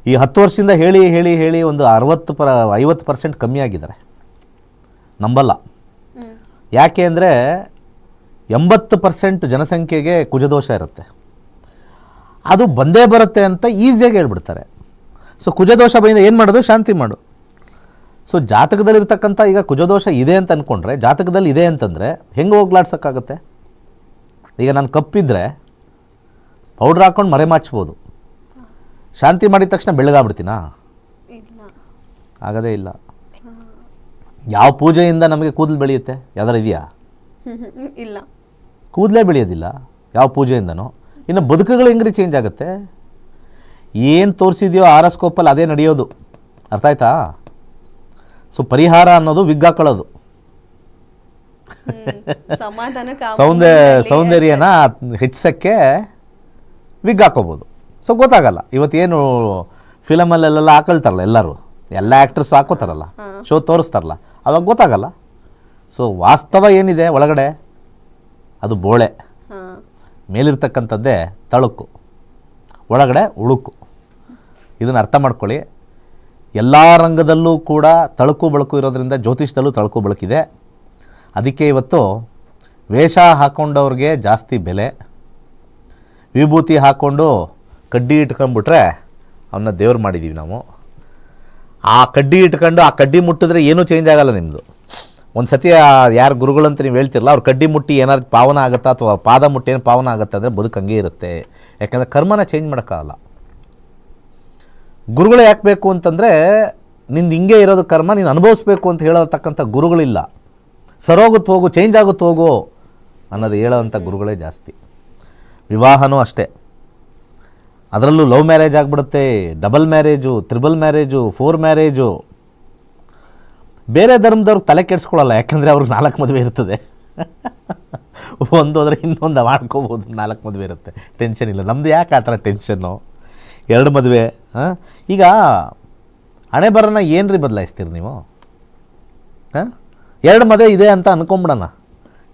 ಈ ಹತ್ತು ವರ್ಷದಿಂದ ಹೇಳಿ ಹೇಳಿ ಹೇಳಿ ಒಂದು ಅರವತ್ತು ಪರ, ಐವತ್ತು ಪರ್ಸೆಂಟ್ ಕಮ್ಮಿ ಆಗಿದ್ದಾರೆ. ನಂಬಲ್ಲ. ಯಾಕೆ ಅಂದರೆ ಎಂಬತ್ತು ಪರ್ಸೆಂಟ್ ಜನಸಂಖ್ಯೆಗೆ ಕುಜದೋಷ ಇರುತ್ತೆ. ಅದು ಬಂದೇ ಬರುತ್ತೆ ಅಂತ ಈಸಿಯಾಗಿ ಹೇಳ್ಬಿಡ್ತಾರೆ. ಸೊ, ಕುಜದೋಷ ಬಂದ ಏನು ಮಾಡೋದು? ಶಾಂತಿ ಮಾಡು. ಸೊ, ಜಾತಕದಲ್ಲಿರ್ತಕ್ಕಂಥ ಈಗ ಕುಜದೋಷ ಇದೆ ಅಂತ ಅಂದ್ಕೊಂಡ್ರೆ ಜಾತಕದಲ್ಲಿ ಇದೆ ಅಂತಂದರೆ ಹೆಂಗೆ ಹೋಗ್ಲಾಡ್ಸೋಕ್ಕಾಗತ್ತೆ? ಈಗ ನಾನು ಕಪ್ಪಿದ್ರೆ ಪೌಡ್ರ್ ಹಾಕ್ಕೊಂಡು ಮರೆ ಮಾಚ್ಬೋದು. ಶಾಂತಿ ಮಾಡಿದ ತಕ್ಷಣ ಬೆಳಗಾಗ್ಬಿಡ್ತೀನಾ ಆಗೋದೇ ಇಲ್ಲ. ಯಾವ ಪೂಜೆಯಿಂದ ನಮಗೆ ಕೂದಲು ಬೆಳೆಯುತ್ತೆ? ಯಾವ್ದಾರು ಇದೆಯಾ? [laughs] ಇಲ್ಲ. ಕೂದಲೇ ಬೆಳೆಯೋದಿಲ್ಲ ಯಾವ ಪೂಜೆಯಿಂದನೋ. ಇನ್ನು ಬದುಕುಗಳು ಹೆಂಗ್ರಿ ಚೇಂಜ್ ಆಗುತ್ತೆ? ಏನು ತೋರಿಸಿದೆಯೋ ಆರಸ್ಕೋಪಲ್ಲಿ ಅದೇ ನಡೆಯೋದು. ಅರ್ಥ ಆಯ್ತಾ? ಸೊ ಪರಿಹಾರ ಅನ್ನೋದು ವಿಗ್ ಹಾಕೊಳ್ಳೋದು ಸೌಂದರ್ಯ ಸೌಂದರ್ಯನ ಹೆಚ್ಚಿಸೋಕ್ಕೆ ವಿಗ್ ಹಾಕೋಬೋದು. ಸೊ ಗೊತ್ತಾಗಲ್ಲ. ಇವತ್ತೇನು ಫಿಲಮಲ್ಲೆಲ್ಲ ಹಾಕೊಳ್ತಾರಲ್ಲ ಎಲ್ಲರೂ? ಎಲ್ಲ ಆ್ಯಕ್ಟ್ರಸ್ ಹಾಕೋತಾರಲ್ಲ? ಶೋ ತೋರಿಸ್ತಾರಲ್ಲ. ಅವಾಗ ಗೊತ್ತಾಗಲ್ಲ. ಸೊ ವಾಸ್ತವ ಏನಿದೆ ಒಳಗಡೆ? ಅದು ಬೋಳೆ. ಮೇಲಿರ್ತಕ್ಕಂಥದ್ದೇ ತಳುಕು. ಒಳಗಡೆ ಉಳುಕು. ಇದನ್ನು ಅರ್ಥ ಮಾಡ್ಕೊಳ್ಳಿ. ಎಲ್ಲ ರಂಗದಲ್ಲೂ ಕೂಡ ತಳುಕು ಬಳಕು ಇರೋದರಿಂದ ಜ್ಯೋತಿಷದಲ್ಲೂ ತಳುಕು ಬಳಕಿದೆ. ಅದಕ್ಕೆ ಇವತ್ತು ವೇಷ ಹಾಕ್ಕೊಂಡವ್ರಿಗೆ ಜಾಸ್ತಿ ಬೆಲೆ. ವಿಭೂತಿ ಹಾಕ್ಕೊಂಡು ಕಡ್ಡಿ ಇಟ್ಕೊಂಡ್ಬಿಟ್ರೆ ಅವನ್ನ ದೇವ್ರು ಮಾಡಿದ್ದೀವಿ ನಾವು. ಆ ಕಡ್ಡಿ ಇಟ್ಕೊಂಡು ಆ ಕಡ್ಡಿ ಮುಟ್ಟಿದ್ರೆ ಏನೂ ಚೇಂಜ್ ಆಗಲ್ಲ ನಿಮ್ಮದು ಒಂದು ಸತಿ ಯಾರು ಗುರುಗಳಂತ ನೀವು ಹೇಳ್ತಿರಲ್ಲ ಅವ್ರು ಕಡ್ಡಿ ಮುಟ್ಟಿ ಏನಾದ್ರು ಪಾವನ ಆಗುತ್ತಾ ಅಥವಾ ಪಾದ ಮುಟ್ಟಿ ಏನು ಪಾವನ ಆಗುತ್ತೆ ಅಂದರೆ ಬದುಕು ಹಂಗೆ ಇರುತ್ತೆ. ಯಾಕಂದರೆ ಕರ್ಮನ ಚೇಂಜ್ ಮಾಡೋಕ್ಕಾಗಲ್ಲ. ಗುರುಗಳು ಯಾಕೆ ಬೇಕು ಅಂತಂದರೆ ನಿಂದು ಹಿಂಗೆ ಇರೋದು ಕರ್ಮ, ನೀನು ಅನುಭವಿಸ್ಬೇಕು ಅಂತ ಹೇಳತಕ್ಕಂಥ ಗುರುಗಳಿಲ್ಲ. ಸರೋಗುತ್ತೆ ಹೋಗು ಚೇಂಜ್ ಆಗುತ್ತೆ ಹೋಗು ಅನ್ನೋದು ಹೇಳೋವಂಥ ಗುರುಗಳೇ ಜಾಸ್ತಿ. ವಿವಾಹನೂ ಅಷ್ಟೇ. ಅದರಲ್ಲೂ ಲವ್ ಮ್ಯಾರೇಜ್ ಆಗಿಬಿಡುತ್ತೆ, double marriage, triple marriage, four marriage. ಬೇರೆ ಧರ್ಮದವ್ರಿಗೆ ತಲೆ ಕೆಡಿಸ್ಕೊಳ್ಳಲ್ಲ ಯಾಕಂದರೆ ಅವ್ರಿಗೆ ನಾಲ್ಕು ಮದುವೆ ಇರ್ತದೆ. ಒಂದು ಹೋದ್ರೆ ಇನ್ನೊಂದು ಮಾಡ್ಕೋಬೋದು, ನಾಲ್ಕು ಮದುವೆ ಇರುತ್ತೆ. ಟೆನ್ಷನ್ ಇಲ್ಲ. ನಮ್ಮದು ಯಾಕೆ ಆ ಥರ ಟೆನ್ಷನ್ನು ಎರಡು ಮದುವೆ, ಹಾಂ? ಈಗ ಹಣೆ ಬರೋಣ ಏನು ರೀ ಬದಲಾಯಿಸ್ತೀರಿ ನೀವು? ಹಾಂ? ಎರಡು ಮದುವೆ ಇದೆ ಅಂತ ಅಂದ್ಕೊಂಬಿಡೋಣ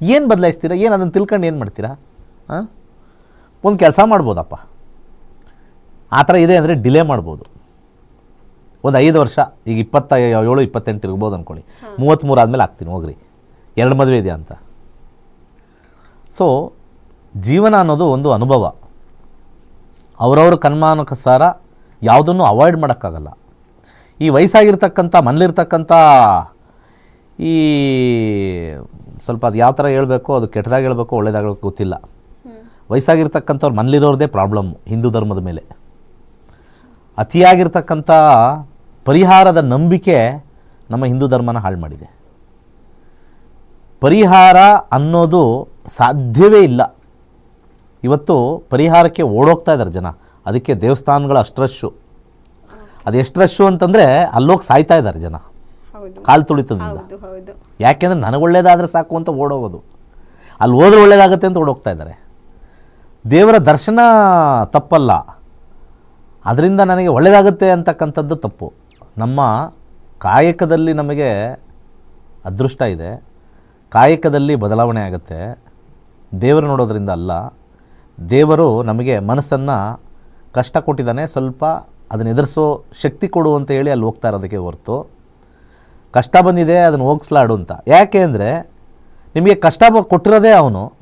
ಏನು ಬದಲಾಯಿಸ್ತೀರಾ? ಏನು ಅದನ್ನು ತಿಳ್ಕೊಂಡು ಏನು ಮಾಡ್ತೀರಾ? ಹಾಂ? ಒಂದು ಕೆಲಸ ಮಾಡ್ಬೋದಪ್ಪ. ಆ ಥರ ಇದೆ ಅಂದರೆ ಡಿಲೇ ಮಾಡ್ಬೋದು. ಒಂದು ಐದು ವರ್ಷ ಈಗ ಇಪ್ಪತ್ತ ಏಳು ಇಪ್ಪತ್ತೆಂಟು ಇರ್ಬೋದು ಅಂದ್ಕೊಳ್ಳಿ ಮೂವತ್ತ್ಮೂರು ಆದಮೇಲೆ ಆಗ್ತೀನಿ ಹೋಗ್ರಿ. ಎರಡು ಮದುವೆ ಇದೆಯಾ ಅಂತ. ಸೊ ಜೀವನ ಅನ್ನೋದು ಒಂದು ಅನುಭವ. ಅವರವ್ರ ಕನ್ಮಾನಕಸಾರ ಯಾವುದನ್ನು ಅವಾಯ್ಡ್ ಮಾಡೋಕ್ಕಾಗಲ್ಲ. ಈ ವಯಸ್ಸಾಗಿರ್ತಕ್ಕಂಥ ಮನೇಲಿರ್ತಕ್ಕಂಥ ಈ ಸ್ವಲ್ಪ ಅದು ಯಾವ ಥರ ಹೇಳಬೇಕು ಅದು ಕೆಟ್ಟದಾಗಿ ಹೇಳಬೇಕು ಒಳ್ಳೇದಾಗಿ ಗೊತ್ತಿಲ್ಲ. ವಯಸ್ಸಾಗಿರ್ತಕ್ಕಂಥವ್ರು ಮನೇಲಿರೋರದೇ ಪ್ರಾಬ್ಲಮ್ ಹಿಂದೂ ಧರ್ಮದ ಮೇಲೆ. ಅತಿಯಾಗಿರ್ತಕ್ಕಂಥ ಪರಿಹಾರದ ನಂಬಿಕೆ ನಮ್ಮ ಹಿಂದೂ ಧರ್ಮನ ಹಾಳು ಮಾಡಿದೆ. ಪರಿಹಾರ ಅನ್ನೋದು ಸಾಧ್ಯವೇ ಇಲ್ಲ. ಇವತ್ತು ಪರಿಹಾರಕ್ಕೆ ಓಡೋಗ್ತಾ ಇದ್ದಾರೆ ಜನ. ಅದಕ್ಕೆ ದೇವಸ್ಥಾನಗಳ ಅಷ್ಟ್ರಶ್ಶು ಅದು ಎಷ್ಟು ರಶ್ಶು ಅಂತಂದರೆ ಅಲ್ಲೋಗಿ ಸಾಯ್ತಾ ಇದ್ದಾರೆ ಜನ. ಕಾಲು ತುಳಿತದಿಂದ. ಯಾಕೆಂದ್ರೆ ನನಗೆ ಒಳ್ಳೇದಾದರೆ ಸಾಕು ಅಂತ ಓಡೋಗೋದು. ಅಲ್ಲಿ ಹೋದ್ರೆ ಒಳ್ಳೇದಾಗುತ್ತೆ ಅಂತ ಓಡೋಗ್ತಾ ಇದ್ದಾರೆ ದೇವರ ದರ್ಶನ ತಪ್ಪಲ್ಲ. ಅದರಿಂದ ನನಗೆ ಒಳ್ಳೆಯದಾಗುತ್ತೆ ಅಂತಕ್ಕಂಥದ್ದು ತಪ್ಪು. ನಮ್ಮ ಕಾಯಕದಲ್ಲಿ ನಮಗೆ ಅದೃಷ್ಟ ಇದೆ. ಕಾಯಕದಲ್ಲಿ ಬದಲಾವಣೆ ಆಗುತ್ತೆ. ದೇವರು ನೋಡೋದರಿಂದ ಅಲ್ಲ. ದೇವರು ನಮಗೆ ಮನಸ್ಸನ್ನು ಕಷ್ಟ ಕೊಟ್ಟಿದ್ದಾನೆ. ಸ್ವಲ್ಪ ಅದನ್ನು ಎದುರಿಸೋ ಶಕ್ತಿ ಕೊಡು ಅಂತ ಹೇಳಿ ಅಲ್ಲಿ ಹೋಗ್ತಾ ಇರೋದಕ್ಕೆ ಹೊರತು. ಕಷ್ಟ ಬಂದಿದೆ ಅದನ್ನು ಹೋಗಿಸ್ಲಾಡು ಅಂತ. ಯಾಕೆ ಅಂದರೆ ನಿಮಗೆ ಕಷ್ಟ ಕೊಟ್ಟಿರೋದೇ ಅವನು.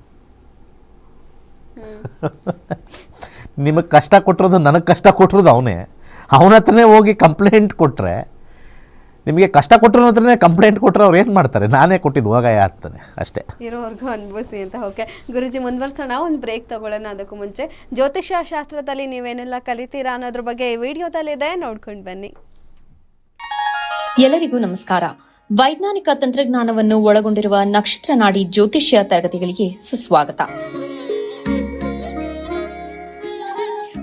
[laughs] ನಿಮಗೆ ಕಷ್ಟ ಕೊಟ್ಟಿರೋದು ನನಗೆ ಕಷ್ಟ ಕೊಟ್ಟಿರೋದು ಅವನೇ. ಅವನ ಹತ್ರನೇ ಹೋಗಿ ಕಂಪ್ಲೇಂಟ್ ಕೊಟ್ಟರೆ ನಿಮಗೆ ಕಷ್ಟ ಕೊಟ್ಟರೋ ಹತ್ರನೇ ಕಂಪ್ಲೇಂಟ್ ಕೊಟ್ಟರೆ ಅವ್ರು ಏನು ಮಾಡ್ತಾರೆ? ನಾನೇ ಕೊಟ್ಟಿದ್ದು ಹೋಗಯ್ಯ ಅಂತಾನೆ ಅಷ್ಟೇ. ಇರೋವರೆಗೂ ಅನುಭವಿಸಿ ಅಂತ ಓಕೆ. ಗುರುಜಿ ಮುಂದುವರ್ಸೋಣ ಒಂದು ಬ್ರೇಕ್ ತಗೊಳ್ಳೋಣ ಅದಕ್ಕೂ ಮುಂಚೆ. ಜ್ಯೋತಿಷ್ಯ ಶಾಸ್ತ್ರದಲ್ಲಿ ನೀವೇನೆಲ್ಲ ಕಲಿತೀರಾ ಅನ್ನೋದ್ರ ಬಗ್ಗೆ ಈ ವಿಡಿಯೋದಲ್ಲಿದೆ ನೋಡ್ಕೊಂಡು ಬನ್ನಿ. ಎಲ್ಲರಿಗೂ ನಮಸ್ಕಾರ. ವೈಜ್ಞಾನಿಕ ತಂತ್ರಜ್ಞಾನವನ್ನು ಒಳಗೊಂಡಿರುವ ನಕ್ಷತ್ರ ನಾಡಿ ಜ್ಯೋತಿಷ್ಯ ತರಗತಿಗಳಿಗೆ ಸುಸ್ವಾಗತ.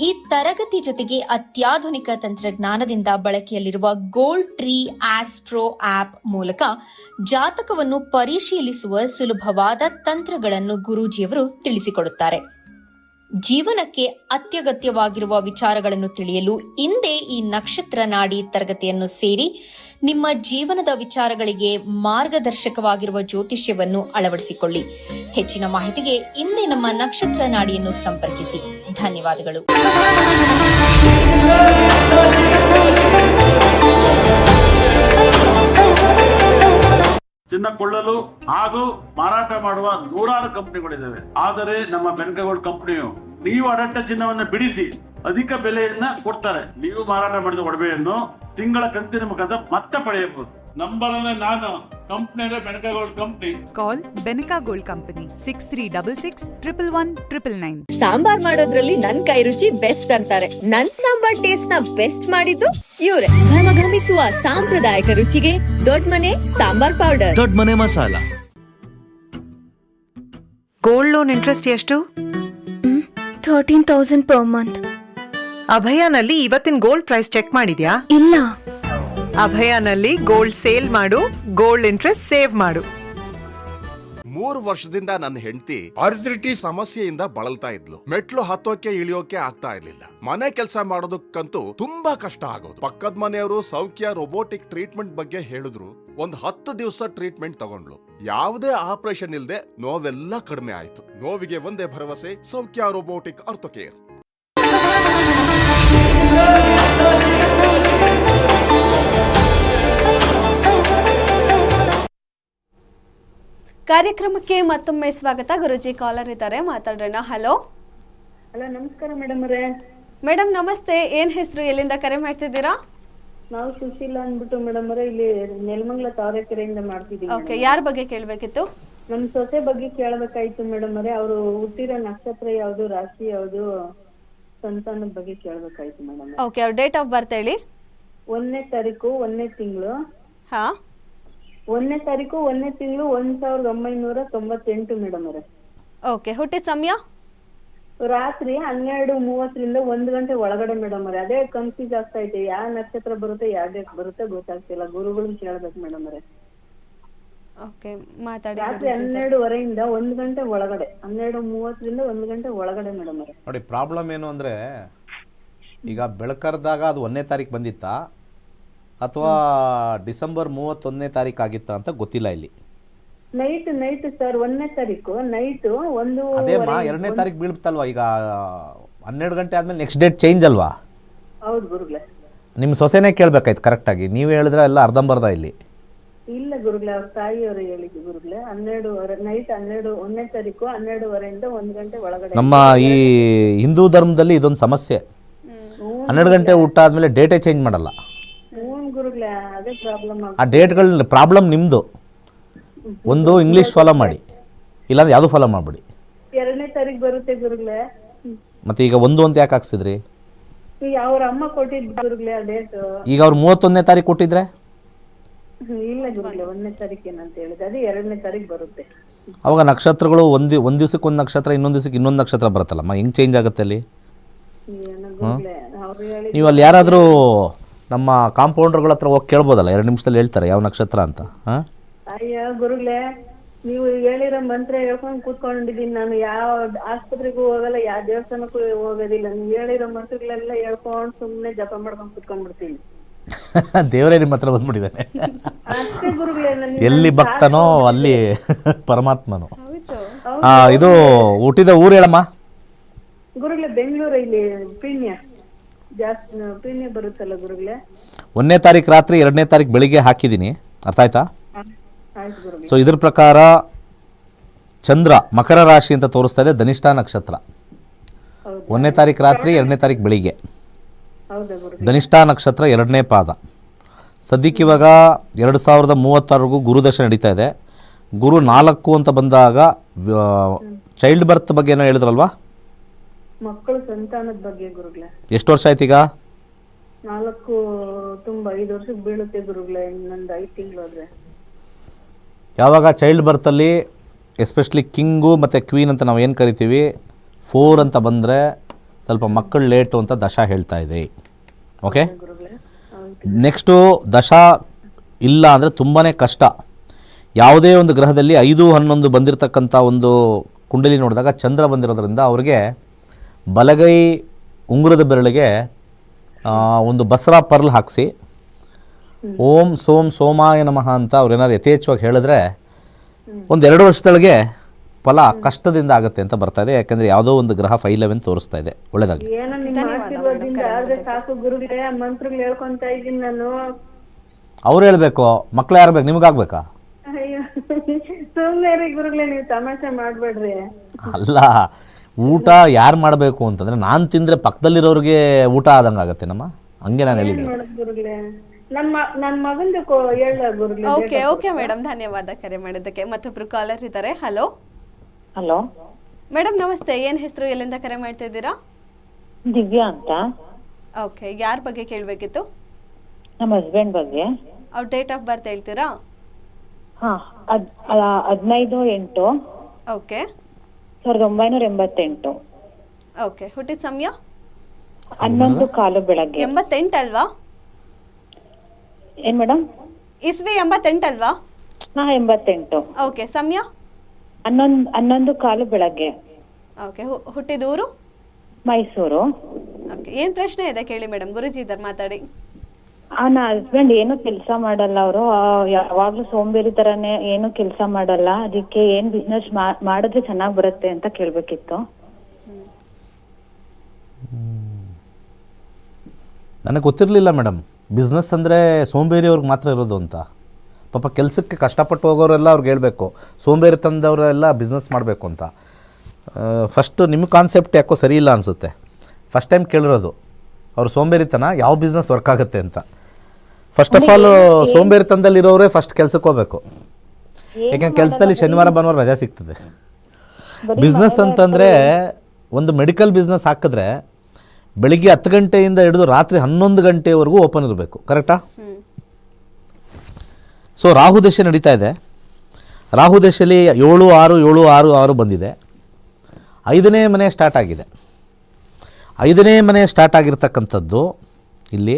ಈ ತರಗತಿ ಜೊತೆಗೆ ಅತ್ಯಾಧುನಿಕ ತಂತ್ರಜ್ಞಾನದಿಂದ ಬಳಕೆಯಲ್ಲಿರುವ ಗೋಲ್ಡ್ ಟ್ರೀ ಆಸ್ಟ್ರೋ ಆಪ್ ಮೂಲಕ ಜಾತಕವನ್ನು ಪರಿಶೀಲಿಸುವ ಸುಲಭವಾದ ತಂತ್ರಗಳನ್ನು ಗುರೂಜಿಯವರು ತಿಳಿಸಿಕೊಡುತ್ತಾರೆ. ಜೀವನಕ್ಕೆ ಅತ್ಯಗತ್ಯವಾಗಿರುವ ವಿಚಾರಗಳನ್ನು ತಿಳಿಯಲು ಇಂದೇ ಈ ನಕ್ಷತ್ರ ನಾಡಿ ತರಗತಿಯನ್ನು ಸೇರಿ ನಿಮ್ಮ ಜೀವನದ ವಿಚಾರಗಳಿಗೆ ಮಾರ್ಗದರ್ಶಕವಾಗಿರುವ ಜ್ಯೋತಿಷ್ಯವನ್ನು ಅಳವಡಿಸಿಕೊಳ್ಳಿ. ಹೆಚ್ಚಿನ ಮಾಹಿತಿಗೆ ಇಂದೇ ನಮ್ಮ ನಕ್ಷತ್ರ ನಾಡಿಯನ್ನು ಸಂಪರ್ಕಿಸಿ. ಧನ್ಯವಾದಗಳು. ಚಿನ್ನ ಕೊಳ್ಳಲು ಹಾಗೂ ಮಾರಾಟ ಮಾಡುವ ನೂರಾರು ಕಂಪನಿಗಳಿದ್ದಾವೆ. ಆದರೆ ನಮ್ಮ ಬೆನ್ಕಗೋಲ್ಡ್ ಕಂಪನಿಯು, ನೀವು ಅಡಟ್ಟ ಚಿನ್ನವನ್ನು ಬಿಡಿಸಿ ಅಧಿಕ ಬೆಲೆಯನ್ನ ಕೊಡ್ತಾರೆ. ನೀವು ಮಾರಾಟ ಮಾಡಿದ ಒಡವೆಯನ್ನು ತಿಂಗಳ ಕಂತಿನ ಮುಖಾಂತರ ಮತ್ತೆ ಪಡೆಯಬಹುದು. ನಂಬರ್ ಅಂದ್ರೆ ನಾನು. ಕಂಪ್ನಿ ಅಂದ್ರೆ Benica Gold company Call Benica Gold Company 6366 111 999. Sambar ಮಾಡೋದ್ರಲ್ಲಿ ನನ್ ಕೈ ರುಚಿ ಬೆಸ್ಟ್ ಅಂತಾರೆ. ನನ್ ಸಾಂಬಾರ್ ಟೇಸ್ಟ್ನ ಬೆಸ್ಟ್ ಮಾಡಿದ್ದು ಇವ್ರೆ. ನಮ್ಮ ಘಮಿಸುವ ಸಾಂಪ್ರದಾಯಿಕ ರುಚಿಗೆ ದೊಡ್ಡ ಮನೆ ಸಾಂಬಾರ್ ಪೌಡರ್ ದೊಡ್ಡ ಮನೆ ಮಸಾಲ. ಗೋಲ್ಡ್ ಲೋನ್ ಇಂಟ್ರೆಸ್ಟ್ ಎಷ್ಟು? ಥರ್ಟೀನ್ ತೌಸಂಡ್ ಪರ್ ಮಂತ್ ಅಭಯನಲ್ಲಿ ಇವತ್ತಿನ ಗೋಲ್ಡ್ ಪ್ರೈಸ್ ಚೆಕ್ ಮಾಡಿದ್ಯಾ? ಇಲ್ಲ. ಅಭಯನಲ್ಲಿ ಗೋಲ್ಡ್ ಸೇಲ್ ಮಾಡು ಗೋಲ್ಡ್ ಇಂಟ್ರೆಸ್ಟ್ ಸೇವ್ ಮಾಡು. ಮೂರು ವರ್ಷದಿಂದ ನನ್ನ ಹೆಂಡತಿ ಅರ್ಜಿಟಿಸ್ ಸಮಸ್ಯೆಯಿಂದ ಬಳಲ್ತಾ ಇದ್ಲು. ಮೆಟ್ಲು ಹತ್ತೋಕೆ ಇಳಿಯೋಕೆ ಆಗ್ತಾ ಇರ್ಲಿಲ್ಲ. ಮನೆ ಕೆಲಸ ಮಾಡೋದಕ್ಕಂತೂ ತುಂಬಾ ಕಷ್ಟ ಆಗೋದು. ಪಕ್ಕದ ಮನೆಯವರು ಸೌಖ್ಯ ರೋಬೋಟಿಕ್ ಟ್ರೀಟ್ಮೆಂಟ್ ಬಗ್ಗೆ ಹೇಳಿದ್ರು. ಒಂದ್ ಹತ್ತು ದಿವಸ ಟ್ರೀಟ್ಮೆಂಟ್ ತಗೊಂಡ್ಲು ಯಾವುದೇ ಆಪರೇಷನ್ ಇಲ್ಲದೆ ನೋವೆಲ್ಲ ಕಡಿಮೆ ಆಯ್ತು. ನೋವಿಗೆ ಒಂದೇ ಭರವಸೆ ಸೌಖ್ಯ ರೋಬೋಟಿಕ್ ಅರ್ಥೋಕೇರ್ ಕಾರ್ಯಕ್ರಮಕ್ಕೆ ಮತ್ತೊಮ್ಮೆ ಸ್ವಾಗತ. ಗುರುಜಿ ಕಾಲರ್ ಇದ್ದಾರೆ ಮಾತಾಡೋಣ. ಹಲೋ ಹಲೋ ನಮಸ್ಕಾರ ಮೇಡಮ್ ಅವರೇ. ಮೇಡಮ್ ನಮಸ್ತೆ. ಏನ್ ಹೆಸರು? ಎಲ್ಲಿಂದ ಕರೆ ಮಾಡ್ತಿದ್ದೀರಾ? ನಾವು ಸುಶೀಲ ಅಂದ್ಬಿಟ್ಟು ಮೇಡಮ್ ಅವರೇ ಇಲ್ಲಿ ನೆಲಮಂಗಲ ತಾವರೆಕೆರೆಯಿಂದ ಮಾಡ್ತಿದ್ದೀವಿ ಓಕೆ ಯಾರ ಬಗ್ಗೆ ಕೇಳಬೇಕಿತ್ತು? ನಮ್ ಸೊಸೆ ಬಗ್ಗೆ ಕೇಳಬೇಕಾಯ್ತು ಮೇಡಮ್ ಅವರೇ. ಅವರು ಹುಟ್ಟಿರೋ ನಕ್ಷತ್ರ ಯಾವ್ದು ರಾಶಿ ಯಾವ್ದು ಸಂತಾನದ ಬಗ್ಗೆ ಕೇಳಬೇಕಾಯ್ತು ಮೇಡಮ್ ಓಕೆ ಅವ್ರ ಡೇಟ್ ಆಫ್ ಬರ್ತ್ ಹೇಳಿ? ಒಂದನೇ ತಾರೀಕು ಒಂದನೇ ತಿಂಗಳು. ಹಾಂ. ಒಂದನೇ ತಾರೀಕು ಒಂದನೇ ತಿಂಗಳು ಒಂದ್ ಸಾವಿರದ ಒಂಬೈನೂರ ತೊಂಬತ್ತೆಂಟು ಮೇಡಮ್ ಅವರೇ. ಓಕೆ ಹುಟ್ಟಿದ ಸಮಯ? ರಾತ್ರಿ ಹನ್ನೆರಡು ಮೂವತ್ತರಿಂದ ಒಂದ್ ಗಂಟೆ ಒಳಗಡೆ ಮೇಡಮ್ ಅವರೇ. ಅದೇ ಕನ್ಫ್ಯೂಸ್ ಆಗ್ತಾ ಐತೆ. ಯಾವ ನಕ್ಷತ್ರ ಬರುತ್ತೆ ಯಾವ ಡೇಟ್ ಬರುತ್ತೆ ಗೊತ್ತಾಗ್ತಿಲ್ಲ. ಗುರುಗಳನ್ನ ಕೇಳ್ಬೇಕು ಮೇಡಮ್ ಅವರೇ. ಓಕೆ ಮಾತಾಡಿ ರಾತ್ರಿ ಹನ್ನೆರಡುವರೆಯಿಂದ ಒಂದ್ ಗಂಟೆ ಒಳಗಡೆ. ಹನ್ನೆರಡು ಮೂವತ್ತರಿಂದ ಒಂದ್ ಗಂಟೆ ಒಳಗಡೆ ಮೇಡಮ್ ಅವರೇ. ನೋಡಿ ಪ್ರಾಬ್ಲಮ್ ಏನು ಅಂದ್ರೆ ಈಗ ಬೆಳಕರ್ದಾಗ ಅದು ಒಂದನೇ ತಾರೀಕು ಬಂದಿತ್ತಾ? ಅಥವಾ ಡಿಸೆಂಬರ್ ಮೂವತ್ತೊಂದನೇ ತಾರೀಕು ಆಗಿತ್ತ ಅಂತ ಗೊತ್ತಿಲ್ಲ ಇಲ್ಲಿ. ನೈಟ್ ನೈಟ್ ಸರ್ ಒಂದನೇ ತಾರೀಕು ನೈಟ್ ಒಂದು ಅದೇಮ್ಮ ಎರಡನೇ ತಾರೀಕು ಬೀಳ್ತಲ್ವಾ ಈಗ ಹನ್ನೆರಡು ಗಂಟೆ ಆದ್ಮೇಲೆ ನೆಕ್ಸ್ಟ್ ಡೇಟ್ ಚೇಂಜ್ ಅಲ್ವಾ? ಹೌದು ಗುರುಗಳೇ. ನಿಮ್ಮ ಸೊಸೆನೇ ಕರೆಕ್ಟ್ ಕರೆಕ್ಟಾಗಿ ನೀವು ಹೇಳಿದ್ರೆ ಎಲ್ಲ ಅರ್ಧಂಬರ್ಧ ಇಲ್ಲಿ? ಇಲ್ಲ ಗುರುಗಳೇ ಅವ್ರ ತಾಯಿಯವರು ಹೇಳಿದ್ದು ಗುರುಗಳೇ. ಹನ್ನೆರಡುವರೆ ನೈಟ್ ಹನ್ನೆರಡು ಒಂದನೇ ತಾರೀಕು ಹನ್ನೆರಡುವರೆಯಿಂದ ಒಂದು ಗಂಟೆ ಒಳಗಡೆ. ನಮ್ಮ ಈ ಹಿಂದೂ ಧರ್ಮದಲ್ಲಿ ಇದೊಂದು ಸಮಸ್ಯೆ. ಹನ್ನೆರಡು ಗಂಟೆ ಊಟ ಆದ್ಮೇಲೆ ಡೇಟೇ ಚೇಂಜ್ ಮಾಡಲ್ಲ. ಗುರುಗಳೇ ಅದೇ ಪ್ರಾಬ್ಲಮ್ ಆ ಡೇಟ್ಗಳ ಪ್ರಾಬ್ಲಮ್ ನಿಮ್ಮದು ಒಂದು ಇಂಗ್ಲೀಷ್ ಫಾಲೋ ಮಾಡಿ. ಇಲ್ಲಾಂದ್ರೆ ಯಾವುದು ಫಾಲೋ ಮಾಡಿಬಿಡಿ. ಎರಡನೇ ತಾರೀಕು ಬರುತ್ತೆ ಗುರುಗಳೇ. ಮತ್ತೆ ಈಗ ಒಂದು ಅಂತ ಯಾಕೆ ಹಾಕ್ಸಿದ್ರಿ? ಈಗ ಅವ್ರ ಅಮ್ಮ ಕೊಟ್ಟಿದ್ದು ಗುರುಗಳೇ ಆ ಡೇಟ್ ಈಗ ಅವ್ರು ಮೂವತ್ತೊಂದನೇ ತಾರೀಕು ಕೊಟ್ಟಿದ್ರೆ? ಇಲ್ಲ ಗುರುಗಳೇ ಒಂದನೇ ತಾರೀಕೇನಂತ ಹೇಳಿದೆ. ಅದು ಎರಡನೇ ತಾರೀಕು ಬರುತ್ತೆ. ಅವಾಗ ನಕ್ಷತ್ರಗಳು ಒಂದು ಒಂದು ದಿವ್ಸಕ್ಕೆ ಒಂದು ನಕ್ಷತ್ರ ಇನ್ನೊಂದು ದಿವ್ಸಕ್ಕೆ ಇನ್ನೊಂದು ನಕ್ಷತ್ರ ಬರುತ್ತಲ್ಲಮ್ಮ? ಹೆಂಗೆ ಚೇಂಜ್ ಆಗುತ್ತೆ ಅಲ್ಲಿ? ಏನೋ ಗುರುಗಳೇ ಅವ್ರು ಹೇಳಿ ನೀವು ಅಲ್ಲಿ ಯಾರಾದರೂ ನಮ್ಮ ಕಾಂಪೌಂಡರ್ಗಳ ಹತ್ರ ಹೋಗಿ ಕೇಳ್ಬೋದಲ್ಲ? ಎರಡು ನಿಮಿಷದಲ್ಲಿ ಹೇಳ್ತಾರೆ ಯಾವ ನಕ್ಷತ್ರ ಅಂತ. ಹಾಂ? ಅಯ್ಯ ಗುರುಗಳೇ ನೀವು ಹೇಳಿರೋ ಮಂತ್ರ ಹೇಳ್ಕೊಂಡು ಕೂತ್ಕೊಂಡಿದ್ದೀನಿ ನಾನು. ಯಾವ ಆಸ್ಪತ್ರೆಗೂ ಹೋಗಲ್ಲ ಯಾವ ದೇವಸ್ಥಾನಕ್ಕೂ ಹೋಗೋದಿಲ್ಲ. ನೀವು ಹೇಳಿರೋ ಮಂತ್ರಗಳೆಲ್ಲ ಹೇಳ್ಕೊಂಡು ಸುಮ್ನೆ ಜಪ ಮಾಡ್ಕೊಂಡು ಕೂತ್ಕೊಂಡ್ಬಿಡ್ತೀನಿ. [laughs] ದೇವರೇ ನಿಮ್ಮ ಹತ್ರ ಬಂದ್ಬಿಟ್ಟಿದ್ದಾನೆ. ಅಷ್ಟೇ ಗುರುಗಳೇ ನನ್- ಎಲ್ಲಿ ಭಕ್ತನೋ ಅಲ್ಲಿ [laughs] ಪರಮಾತ್ಮನು. ಆ, ಇದು ಹುಟ್ಟಿದ ಊರು ಹೇಳಮ್ಮ? ಗುರುಗಳೇ ಬೆಂಗಳೂರು ಇಲ್ಲಿ ಪೀಣ್ಯ. ಜಾಸ್ತಿ ಪೀಣ್ಯ ಬರುತ್ತಲ್ಲ ಗುರುಗಳೇ? ಒಂದನೇ ತಾರೀಕು ರಾತ್ರಿ ಎರಡನೇ ತಾರೀಕು ಬೆಳಿಗ್ಗೆ ಹಾಕಿದ್ದೀನಿ. ಅರ್ಥ ಆಯ್ತಾ? ಆಯ್ತು ಗುರುಗಳೇ. ಸೊ ಇದ್ರ ಪ್ರಕಾರ ಚಂದ್ರ ಮಕರ ರಾಶಿ ಅಂತ ತೋರಿಸ್ತಾ ಇದೆ ಧನಿಷ್ಠ ನಕ್ಷತ್ರ. ಒಂದನೇ ತಾರೀಕು ರಾತ್ರಿ ಎರಡನೇ ತಾರೀಕು ಬೆಳಿಗ್ಗೆ. ಹೌದಾ ಗುರು ಧನಿಷ್ಠ ನಕ್ಷತ್ರ ಎರಡನೇ ಪಾದ. ಸದ್ಯಕ್ಕೆ ಇವಾಗ ಎರಡು ಸಾವಿರದ ಮೂವತ್ತಾರರೆಗೂ ಗುರುದಶ ನಡೀತಾ ಇದೆ. ಗುರು ನಾಲ್ಕು ಅಂತ ಬಂದಾಗ ಚೈಲ್ಡ್ ಬರ್ತ್ ಬಗ್ಗೆ ಏನೋ ಹೇಳಿದ್ರಲ್ವಾ? ಮಕ್ಕಳು ಸಂತಾನದ ಬಗ್ಗೆ ಗುರುಗಳೇ. ಎಷ್ಟು ವರ್ಷ ಆಯ್ತು ಈಗ? ನಾಲ್ಕು ತುಂಬಾ ಐದು ವರ್ಷಕ್ಕೆ ಬೀಳುತ್ತೆ ಗುರುಗಳೇ ಇನ್ನೊಂದು ಐದು ತಿಂಗಳು ಆದ್ರೆ. ಯಾವಾಗ ಚೈಲ್ಡ್ ಬರ್ತಲ್ಲಿ ಎಸ್ಪೆಷಲಿ ಕಿಂಗು ಮತ್ತು ಕ್ವೀನ್ ಅಂತ ನಾವು ಏನು ಕರಿತೀವಿ? ಫೋರ್ ಅಂತ ಬಂದರೆ ಸ್ವಲ್ಪ ಮಕ್ಕಳು ಲೇಟು ಅಂತ ದಶ ಹೇಳ್ತಾ ಇದೆ. ಓಕೆ ನೆಕ್ಸ್ಟು ದಶ ಇಲ್ಲ ಅಂದರೆ ತುಂಬಾ ಕಷ್ಟ. ಯಾವುದೇ ಒಂದು ಗ್ರಹದಲ್ಲಿ ಐದು ಹನ್ನೊಂದು ಬಂದಿರತಕ್ಕಂಥ ಒಂದು ಕುಂಡಲಿ ನೋಡಿದಾಗ ಚಂದ್ರ ಬಂದಿರೋದ್ರಿಂದ ಅವ್ರಿಗೆ ಬಲಗೈ ಉಂಗುರದ ಬೆರಳಿಗೆ ಒಂದು ಬಸರಾ ಪರ್ಲ್ ಹಾಕಿಸಿ ಓಂ ಸೋಮ್ ಸೋಮಾಯ ನಮಃ ಅಂತ ಅವ್ರೇನಾದ್ರು ಯಥೇಚ್ಛವಾಗಿ ಹೇಳಿದ್ರೆ ಒಂದು ಎರಡು ವರ್ಷದೊಳಗೆ ಫಲ ಕಷ್ಟದಿಂದ ಆಗುತ್ತೆ ಅಂತ ಬರ್ತಾ ಇದೆ. ಯಾಕಂದ್ರೆ ಯಾವುದೋ ಒಂದು ಗ್ರಹ ಫೈವ್ ಲೆವೆನ್ ತೋರಿಸ್ತಾ ಇದೆ. ಒಳ್ಳೇದಾಗಿ ಏನೋ ನಿಮ್ಮ ಆಶೀರ್ವಾದದಿಂದ ಆದ್ರೆ ಸಾಕು ಗುರುಗಳೇ ಮಂತ್ರಗಳು ಹೇಳ್ಕೊಂತ ಇದ್ದೀನಿ ನಾನು. ಅವ್ರು ಹೇಳಬೇಕು ಮಕ್ಳು ಯಾರು ಬೇಕು ನಿಮಗಾಗಬೇಕಾ ಅಯ್ಯೋ ಸುಮ್ಮನೆ ಗುರುಗಳೇ ನೀವು ತಮಾಷೆ ಮಾಡ್ಬೇಡ್ರಿ. ಅಲ್ಲ ಊಟ ಯಾರು ಮಾಡಬೇಕು ಅಂತಂದ್ರೆ ನಾನು ತಿಂದ್ರೆ ಪಕ್ಕದಲ್ಲಿರೋರಿಗೆ ಊಟ ಆದಂಗ ಆಗುತ್ತೆ ನಮ್ಮ? ಹಂಗೆ ನಾನು ಹೇಳಿದ್ದೆ. ನೋಡಕ್ ಗುರುಗಳೇ? ನನ್ ಮಗಂದು ಹೇಳ ಗುರುಗಳೇ ಓಕೆ ಓಕೆ ಮೇಡಮ್ ಧನ್ಯವಾದ ಕರೆ ಮಾಡಿದ್ದಕ್ಕೆ. ಮತ್ತೊಬ್ರು ಕಾಲರ್ ಇದ್ದಾರೆ ಹಲೋ? ಹಲೋ? ಮೇಡಮ್ ನಮಸ್ತೆ. ಏನ್ ಹೆಸರು ಎಲ್ಲಿಂದ ಕರೆ ಮಾಡ್ತಾ ಇದ್ದೀರಾ? ದಿವ್ಯಾ ಅಂತ. ಓಕೆ ಯಾರ ಬಗ್ಗೆ ಕೇಳಬೇಕಿತ್ತು? ನಮ್ಮ ಹಸ್ಬೆಂಡ್ ಬಗ್ಗೆ. ಅವ್ರ ಡೇಟ್ ಆಫ್ ಬರ್ತ್ ಹೇಳ್ತೀರಾ? ಹಾ ಹದಿನೈದು ಎಂಟು. ಓಕೆ. ಸಾವಿರದ ಒಂಬೈನೂರ ಎಂಬತ್ತೆಂಟು. ಓಕೆ ಹುಟ್ಟಿದ ಸಮಯ? ಹನ್ನೊಂದು ಕಾಲು ಬೆಳಗ್ಗೆ. ಎಂಬತ್ತೆಂಟಲ್ವಾ? ಏನ್ ಮೇಡಮ್ ಇಸ್ವಿ ಎಂಬತ್ತೆಂಟಲ್ವಾ? ಹಾ ಎಂಬತ್ತೆಂಟು. ಓಕೆ ಸಮಯ? ಹನ್ನೊಂದು ಹನ್ನೊಂದು ಕಾಲು ಬೆಳಗ್ಗೆ. ಓಕೆ ಹುಟ್ಟಿದ ಊರು? ಮೈಸೂರು. ಓಕೆ ಏನ್ ಪ್ರಶ್ನೆ ಇದೆ ಕೇಳಿ ಮೇಡಮ್ ಗುರುಜಿ ಇದ್ದಾರೆ ಮಾತಾಡಿ. ನನ್ನ ಹಸ್ಬೆಂಡ್ ಏನು ಕೆಲಸ ಮಾಡಲ್ಲ ಅವರು. ಯಾವಾಗ್ಲೂ ಸೋಂಬೇರಿ ತರಾನೇ ಏನು ಕೆಲಸ ಮಾಡಲ್ಲ. ಅದಕ್ಕೆ ಏನ್ ಬಿಸ್ನೆಸ್ ಮಾಡಿದ್ರೆ ಚೆನ್ನಾಗ್ ಬರುತ್ತೆ ಅಂತ ಕೇಳ್ಬೇಕಿತ್ತು. ನನಗೆ ಗೊತ್ತಿರಲಿಲ್ಲ ಮೇಡಮ್. ಬಿಸ್ನೆಸ್ ಅಂದರೆ ಸೋಂಬೇರಿಯವ್ರಿಗೆ ಮಾತ್ರ ಇರೋದು ಅಂತ. ಪಾಪ ಕೆಲಸಕ್ಕೆ ಕಷ್ಟಪಟ್ಟು ಹೋಗೋರೆಲ್ಲ ಅವ್ರಿಗೆ ಹೇಳಬೇಕು. ಸೋಂಬೇರಿ ತಂದವರೆಲ್ಲ ಬಿಸ್ನೆಸ್ ಮಾಡಬೇಕು ಅಂತ. ಫಸ್ಟು ನಿಮ್ಮ ಕಾನ್ಸೆಪ್ಟ್ ಯಾಕೋ ಸರಿ ಇಲ್ಲ ಅನಿಸುತ್ತೆ. ಫಸ್ಟ್ ಟೈಮ್ ಕೇಳಿರೋದು. ಅವ್ರು ಸೋಂಬೇರಿತನ, ಯಾವ ಬಿಸ್ನೆಸ್ ವರ್ಕ್ ಆಗುತ್ತೆ ಅಂತ. ಫಸ್ಟ್ ಆಫ್ ಆಲ್ ಸೋಂಬೇರಿತನದಲ್ಲಿ ಇರೋರೇ ಫಸ್ಟ್ ಕೆಲ್ಸಕ್ಕೆ ಹೋಗ್ಬೇಕು. ಯಾಕಂದ್ರೆ ಕೆಲಸದಲ್ಲಿ ಶನಿವಾರ ಭಾನುವಾರ ರಜಾ ಸಿಗ್ತದೆ. ಬಿಸ್ನೆಸ್ ಅಂತಂದರೆ ಒಂದು ಮೆಡಿಕಲ್ ಬಿಸ್ನೆಸ್ ಹಾಕಿದ್ರೆ ಬೆಳಿಗ್ಗೆ ಹತ್ತು ಗಂಟೆಯಿಂದ ಹಿಡಿದು ರಾತ್ರಿ ಹನ್ನೊಂದು ಗಂಟೆವರೆಗೂ ಓಪನ್ ಇರಬೇಕು. ಕರೆಕ್ಟಾ ಸೊ ರಾಹು ದಶೆ ನಡೀತಾ ಇದೆ. ರಾಹು ದಶೆಯಲ್ಲಿ ಏಳು ಆರು ಏಳು ಆರು ಆರು ಬಂದಿದೆ. ಐದನೇ ಮನೆ ಸ್ಟಾರ್ಟ್ ಆಗಿದೆ. ಐದನೇ ಮನೆ ಸ್ಟಾರ್ಟ್ ಆಗಿರ್ತಕ್ಕಂಥದ್ದು ಇಲ್ಲಿ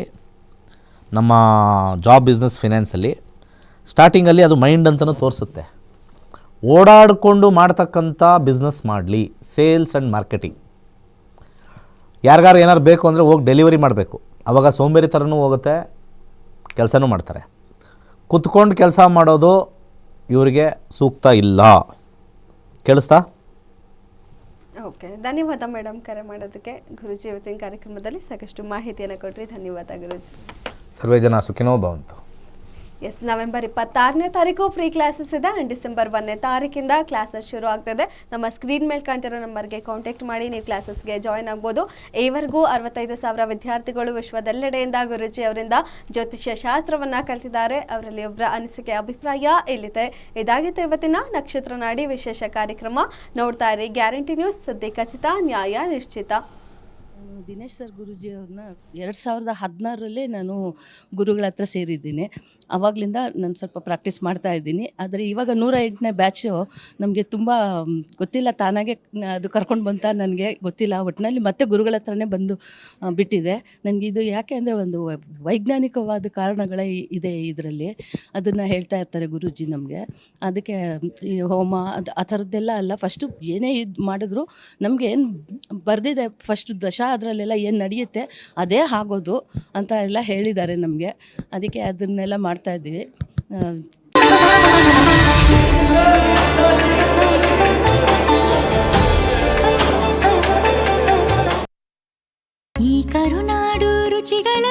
ನಮ್ಮ ಜಾಬ್ ಬಿಸ್ನೆಸ್ ಫಿನಾನ್ಸಲ್ಲಿ ಸ್ಟಾರ್ಟಿಂಗಲ್ಲಿ ಅದು ಮೈಂಡ್ ಅಂತಲೂ ತೋರಿಸುತ್ತೆ. ಓಡಾಡಿಕೊಂಡು ಮಾಡ್ತಕ್ಕಂಥ ಬಿಸ್ನೆಸ್ ಮಾಡಲಿ ಸೇಲ್ಸ್ ಆ್ಯಂಡ್ ಮಾರ್ಕೆಟಿಂಗ್ ಯಾರಿಗಾರು ಏನಾರು ಬೇಕು ಅಂದರೆ ಹೋಗಿ ಡೆಲಿವರಿ ಮಾಡಬೇಕು. ಆವಾಗ ಸೋಂಬೇರಿ ಥರನೂ ಹೋಗುತ್ತೆ, ಕೆಲಸನೂ ಮಾಡ್ತಾರೆ. ಕುತ್ಕೊಂಡು ಕೆಲಸ ಮಾಡೋದು ಇವರಿಗೆ ಸೂಕ್ತ ಇಲ್ಲ. ಕೇಳಿಸ್ತಾ? ಓಕೆ, ಧನ್ಯವಾದ ಮೇಡಮ್ ಕರೆ ಮಾಡೋದಕ್ಕೆ. ಗುರುಜಿ ಇವತ್ತಿನ ಕಾರ್ಯಕ್ರಮದಲ್ಲಿ ಸಾಕಷ್ಟು ಮಾಹಿತಿಯನ್ನು ಕೊಟ್ಟಿರಿ ಧನ್ಯವಾದ ಗುರುಜಿ. ಸರ್ವೇ ಜನ ಸುಖಿನೋ ಭವಂತು. ಎಸ್ ನವೆಂಬರ್ ಇಪ್ಪತ್ತಾರನೇ ತಾರೀಕು ಫ್ರೀ ಕ್ಲಾಸಸ್ ಇದೆ ಆ್ಯಂಡ್ ಡಿಸೆಂಬರ್ ಒಂದನೇ ತಾರೀಕಿಂದ ಕ್ಲಾಸಸ್ ಶುರು ಆಗ್ತದೆ. ನಮ್ಮ ಸ್ಕ್ರೀನ್ ಮೇಲೆ ಕಾಣ್ತಿರೋ ನಂಬರ್ಗೆ ಕಾಂಟ್ಯಾಕ್ಟ್ ಮಾಡಿ, ನೀವು ಕ್ಲಾಸಸ್ಗೆ ಜಾಯ್ನ್ ಆಗ್ಬೋದು. ಈವರೆಗೂ ಅರವತ್ತೈದು ಸಾವಿರ ವಿದ್ಯಾರ್ಥಿಗಳು ವಿಶ್ವದೆಲ್ಲೆಡೆಯಿಂದ ಗುರುಜಿ ಅವರಿಂದ ಜ್ಯೋತಿಷ್ಯ ಶಾಸ್ತ್ರವನ್ನ ಕಲಿತಿದ್ದಾರೆ. ಅವರಲ್ಲಿ ಒಬ್ಬರ ಅನಿಸಿಕೆ, ಅಭಿಪ್ರಾಯ ಇಲ್ಲಿದೆ. ಇದಾಗಿತ್ತು ಇವತ್ತಿನ ನಕ್ಷತ್ರ ನಾಡಿ ವಿಶೇಷ ಕಾರ್ಯಕ್ರಮ. ನೋಡ್ತಾ ಇರಿ ಗ್ಯಾರಂಟಿ ನ್ಯೂಸ್ ಸುದ್ದಿ ಖಚಿತ, ನ್ಯಾಯ ನಿಶ್ಚಿತ. ದಿನೇಶ್ ಸರ್ ಗುರುಜಿ ಅವ್ರನ್ನ ಎರಡು ಸಾವಿರದ ಹದಿನಾರರಲ್ಲೇ ನಾನು ಗುರುಗಳ ಹತ್ರ ಸೇರಿದ್ದೀನಿ. ಆವಾಗಲಿಂದ ನಾನು ಸ್ವಲ್ಪ ಪ್ರಾಕ್ಟೀಸ್ ಮಾಡ್ತಾ ಇದ್ದೀನಿ. ಆದರೆ ಇವಾಗ ನೂರ ಎಂಟನೇ ಬ್ಯಾಚು ನಮಗೆ ತುಂಬ ಗೊತ್ತಿಲ್ಲ, ತಾನಾಗೆ ಅದು ಕರ್ಕೊಂಡು ಬಂತ ನನಗೆ ಗೊತ್ತಿಲ್ಲ. ಒಟ್ಟಿನಲ್ಲಿ ಮತ್ತೆ ಗುರುಗಳ ಹತ್ರನೇ ಬಂದು ಬಿಟ್ಟಿದೆ. ನನಗೆ ಇದು ಯಾಕೆ ಅಂದರೆ ಒಂದು ವೈಜ್ಞಾನಿಕವಾದ ಕಾರಣಗಳೇ ಇದೆ ಇದರಲ್ಲಿ. ಅದನ್ನು ಹೇಳ್ತಾ ಇರ್ತಾರೆ ಗುರುಜಿ ನಮಗೆ. ಅದಕ್ಕೆ ಹೋಮ ಅದು, ಆ ಥರದ್ದೆಲ್ಲ ಅಲ್ಲ. ಫಸ್ಟು ಏನೇ ಇದು ಮಾಡಿದ್ರು ನಮಗೆ ಏನು ಬರೆದಿದೆ, ಫಸ್ಟ್ ದಶ ಅದರಲ್ಲೆಲ್ಲ ಏನು ನಡೆಯುತ್ತೆ, ಅದೇ ಆಗೋದು ಅಂತ ಎಲ್ಲ ಹೇಳಿದ್ದಾರೆ ನಮಗೆ. ಅದಕ್ಕೆ ಅದನ್ನೆಲ್ಲ ಮಾಡ್ತಾ ಇದ್ದೀವಿ. ಈ ಕರುನಾಡು ರುಚಿಗಳ